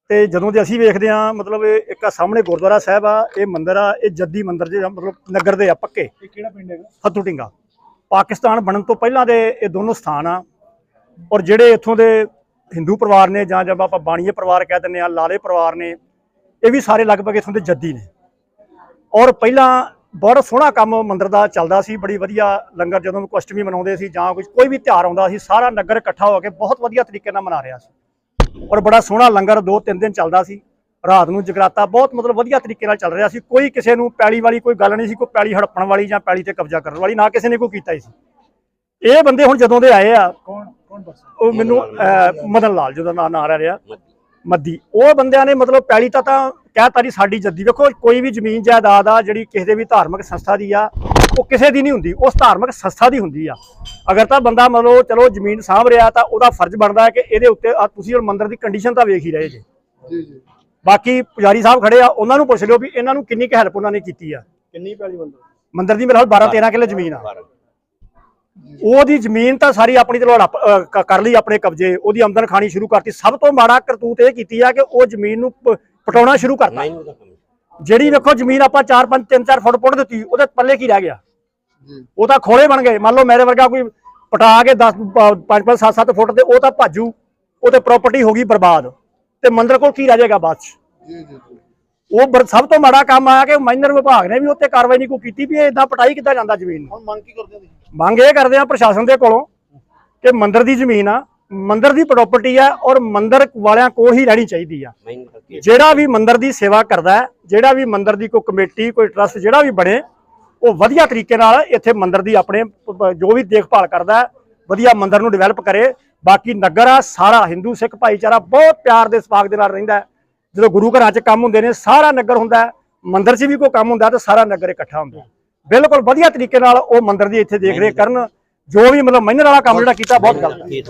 ਤੇ ਜਦੋਂ ਦੇ ਅਸੀਂ ਵੇਖਦੇ ਆ ਮਤਲਬ ਇਹ ਇੱਕ ਆ ਸਾਹਮਣੇ ਗੁਰਦੁਆਰਾ ਸਾਹਿਬ ਆ ਇਹ ਮੰਦਿਰ ਆ ਇਹ ਜੱਦੀ ਮੰਦਿਰ ਜਿਹੜਾ ਮਤਲਬ ਨਗਰ ਦੇ ਆ ਪੱਕੇ। ਇਹ ਕਿਹੜਾ ਪਿੰਡ ਹੈਗਾ? ਫੱਤੂ ਢਿੰਗਾ ਪਾਕਿਸਤਾਨ ਬਣਨ ਤੋਂ ਪਹਿਲਾਂ ਦੇ ਇਹ ਦੋਨੋਂ ਸਥਾਨ ਆ। ਔਰ ਜਿਹੜੇ ਇੱਥੋਂ ਦੇ ਹਿੰਦੂ ਪਰਿਵਾਰ ਨੇ ਜਾਂ ਜਦ ਆਪਾਂ ਬਾਣੀਏ ਪਰਿਵਾਰ ਕਹਿ ਦਿੰਦੇ ਆ ਲਾਲੇ ਪਰਿਵਾਰ ਨੇ ਇਹ ਵੀ ਸਾਰੇ ਲਗਭਗ ਇੱਥੋਂ ਦੇ ਜੱਦੀ ਨੇ। ਔਰ ਪਹਿਲਾਂ ਬੜਾ ਸੋਹਣਾ ਕੰਮ ਮੰਦਿਰ ਦਾ ਚੱਲਦਾ ਸੀ ਬੜੀ ਵਧੀਆ ਲੰਗਰ ਜਦੋਂ ਕੋਈ ਅਸ਼ਟਮੀ ਮਨਾਉਂਦੇ ਸੀ ਜਾਂ ਕੋਈ ਕੋਈ ਵੀ ਤਿਉਹਾਰ ਆਉਂਦਾ ਸੀ ਸਾਰਾ ਨਗਰ ਇਕੱਠਾ ਹੋ ਕੇ ਬਹੁਤ ਵਧੀਆ ਤਰੀਕੇ ਨਾਲ ਮਨਾ ਰਿਹਾ ਸੀ। ਔਰ ਬੜਾ ਸੋਹਣਾ ਲੰਗਰ 2-3 ਦਿਨ ਚੱਲਦਾ ਸੀ ਰਾਤ ਨੂੰ ਜਗਰਾਤਾ ਬਹੁਤ ਮਤਲਬ ਵਧੀਆ ਤਰੀਕੇ ਨਾਲ ਚੱਲ ਰਿਹਾ ਸੀ। ਕੋਈ ਕਿਸੇ ਨੂੰ ਪੈਲੀ ਵਾਲੀ ਕੋਈ ਗੱਲ ਨਹੀਂ ਸੀ ਕੋਈ ਪੈਲੀ ਹੜਪਣ ਵਾਲੀ ਜਾਂ ਪੈਲੀ ਤੇ ਕਬਜ਼ਾ ਕਰਨ ਵਾਲੀ ਨਾ ਕਿਸੇ ਨੇ ਕੋਈ ਕੀਤਾ ਹੀ ਸੀ। ਇਹ ਬੰਦੇ ਹੁਣ ਜਦੋਂ ਦੇ ਆਏ ਆ ਕੌਣ ਕੌਣ ਉਹ ਮੈਨੂੰ ਮਦਨ ਲਾਲ ਜਿਹਦਾ ਨਾਂ ਨਾਂ ਆ ਰਿਹਾ। ਮੱਦੀ। ਉਹ ਬੰਦਿਆਂ ਨੇ ਮਤਲਬ ਪੈਲੀ ਤਾਂ ਤਾਂ ਕਹਿਤਾ ਜੀ ਸਾਡੀ ਜੱਦੀ। ਵੇਖੋ ਕੋਈ ਵੀ ਜ਼ਮੀਨ ਜਾਇਦਾਦ ਆ ਜਿਹੜੀ ਕਿਸੇ ਦੇ ਵੀ ਧਾਰਮਿਕ ਸੰਸਥਾ ਦੀ ਆ ਉਹ ਕਿਸੇ ਦੀ ਨਹੀਂ ਹੁੰਦੀ। ਉਸ ਧਾਰਮਿਕ ਸੰਸਥਾ ਦੀ ਹੁੰਦੀ ਆ। ਅਗਰ ਤਾਂ ਬੰਦਾ ਮਤਲਬ ਚਲੋ ਜ਼ਮੀਨ ਸਾਂਭ ਰਿਹਾ ਤਾਂ ਉਹਦਾ ਫਰਜ਼ ਬਣਦਾ ਹੈ ਕਿ ਇਹਦੇ ਉੱਤੇ ਤੁਸੀਂ ਹੁਣ ਮੰਦਿਰ ਦੀ ਕੰਡੀਸ਼ਨ ਤਾਂ ਵੇਖ ਹੀ ਰਹੇ ਜੇ। ਜੀ ਜੀ। ਬਾਕੀ ਪੁਜਾਰੀ ਸਾਹਿਬ ਖੜੇ ਆ ਉਹਨਾਂ ਨੂੰ ਪੁੱਛ ਲਿਓ ਵੀ ਇਹਨਾਂ ਨੂੰ ਕਿੰਨੀ ਕੁ ਹੈਲਪ ਉਹਨਾਂ ਨੇ ਕੀਤੀ ਆ। ਕਿੰਨੀ ਪੈਲੀ ਮੰਦਰ? ਮੰਦਿਰ ਦੀ ਮੇਰੇ ਨਾਲ 12 13 ਕਿੱਲੇ ਜ਼ਮੀਨ ਆ। ਉਹਦੀ ਜ਼ਮੀਨ ਤਾਂ ਸਾਰੀ ਆਪਣੀ ਕ- ਕਰ ਲਈ ਆਪਣੇ ਕਬਜ਼ੇ ਉਹਦੀ ਆਮਦਨ ਖਾਣੀ ਸ਼ੁਰੂ ਕਰਤੀ। ਸਭ ਤੋਂ ਮਾੜਾ ਕਰਤੂਤ ਇਹ ਕੀਤੀ ਆ ਕਿ ਉਹ ਜ਼ਮੀਨ ਨੂੰ ਪਟਾਉਣਾ ਸ਼ੁਰੂ ਕਰਤਾ। ਜਿਹੜੀ ਵੇਖੋ ਜ਼ਮੀਨ ਆਪਾਂ 4 5 3 4 ਫੁੱਟ ਪੁੱਟ ਦਿੱਤੀ ਉਹਦੇ ਪੱਲੇ ਕੀ ਰਹਿ ਗਿਆ? ਉਹ ਤਾਂ ਖੋਲੇ ਬਣ ਗਏ। ਮੰਨ ਲਓ ਮੇਰੇ ਵਰਗਾ ਕੋਈ ਪਟਾ ਕੇ 10 5 5 7 7 ਫੁੱਟ ਤੇ ਉਹ ਤਾਂ ਭਾਜੂ ਉਹ ਤੇ ਪ੍ਰਾਪਰਟੀ ਹੋ ਗਈ ਬਰਬਾਦ। ਤੇ ਮੰਦਰ ਕੋਲ ਕੀ ਰਹਿ ਜਾਏਗਾ ਬਾਅਦ ਚ? ਜੀ ਜੀ। ਉਹ ਸਭ ਤੋਂ ਮਾੜਾ ਕੰਮ ਆਇਆ ਕਿ ਮਾਈਨਰ ਵਿਭਾਗ ਨੇ ਵੀ ਉੱਤੇ ਕਾਰਵਾਈ ਨਹੀਂ ਕੋਈ ਕੀਤੀ ਵੀ ਇਹ ਇਦਾਂ ਪਟਾਈ ਕਿੱਦਾਂ ਜਾਂਦਾ ਜ਼ਮੀਨ ਨੂੰ। ਹੁਣ ਮੰਗ ਕੀ ਕਰਦੇ ਹੋ ਤੁਸੀਂ? ਮੰਗ ਇਹ ਕਰਦੇ ਆ ਪ੍ਰਸ਼ਾਸਨ ਦੇ ਕੋਲੋਂ ਕਿ ਮੰਦਿਰ ਦੀ ਜ਼ਮੀਨ ਆ ਮੰਦਿਰ ਦੀ ਪ੍ਰਾਪਰਟੀ ਆ ਔਰ ਮੰਦਿਰ ਵਾਲਿਆਂ ਕੋਲ ਹੀ ਰਹਿਣੀ ਚਾਹੀਦੀ ਆ। ਜਿਹੜਾ ਵੀ ਮੰਦਿਰ ਦੀ ਸੇਵਾ ਕਰਦਾ ਹੈ ਜਿਹੜਾ ਵੀ ਮੰਦਿਰ ਦੀ ਕੋਈ ਕਮੇਟੀ ਕੋਈ ਟਰਸਟ ਜਿਹੜਾ ਵੀ ਬਣੇ ਉਹ ਵਧੀਆ ਤਰੀਕੇ ਨਾਲ ਇੱਥੇ ਮੰਦਿਰ ਦੀ ਆਪਣੇ ਜੋ ਵੀ ਦੇਖਭਾਲ ਕਰਦਾ ਹੈ, ਵਧੀਆ ਮੰਦਿਰ ਨੂੰ ਡਿਵੈਲਪ ਕਰੇ। ਬਾਕੀ ਨਗਰ ਆ ਸਾਰਾ ਹਿੰਦੂ ਸਿੱਖ ਭਾਈਚਾਰਾ ਬਹੁਤ ਪਿਆਰ ਦੇ ਸਵਾਗ ਦੇ ਨਾਲ ਰਹਿੰਦਾ ਹੈ। ਜਦੋਂ ਗੁਰੂ ਘਰਾਂ 'ਚ ਕੰਮ ਹੁੰਦੇ ਨੇ ਸਾਰਾ ਨਗਰ ਹੁੰਦਾ ਮੰਦਿਰ 'ਚ ਵੀ ਕੋਈ ਕੰਮ ਹੁੰਦਾ ਤਾਂ ਸਾਰਾ ਨਗਰ ਇਕੱਠਾ ਹੁੰਦਾ। ਬਿਲਕੁਲ ਵਧੀਆ ਤਰੀਕੇ ਨਾਲ ਉਹ ਮੰਦਿਰ ਦੀ ਇੱਥੇ ਦੇਖ ਰੇਖ ਕਰਨ ਜੋ ਵੀ ਮਤਲਬ ਮਾਈਨਰ ਵਾਲਾ ਕੰਮ ਜਿਹੜਾ ਕੀਤਾ ਬਹੁਤ ਗਲਤ ਹੈ।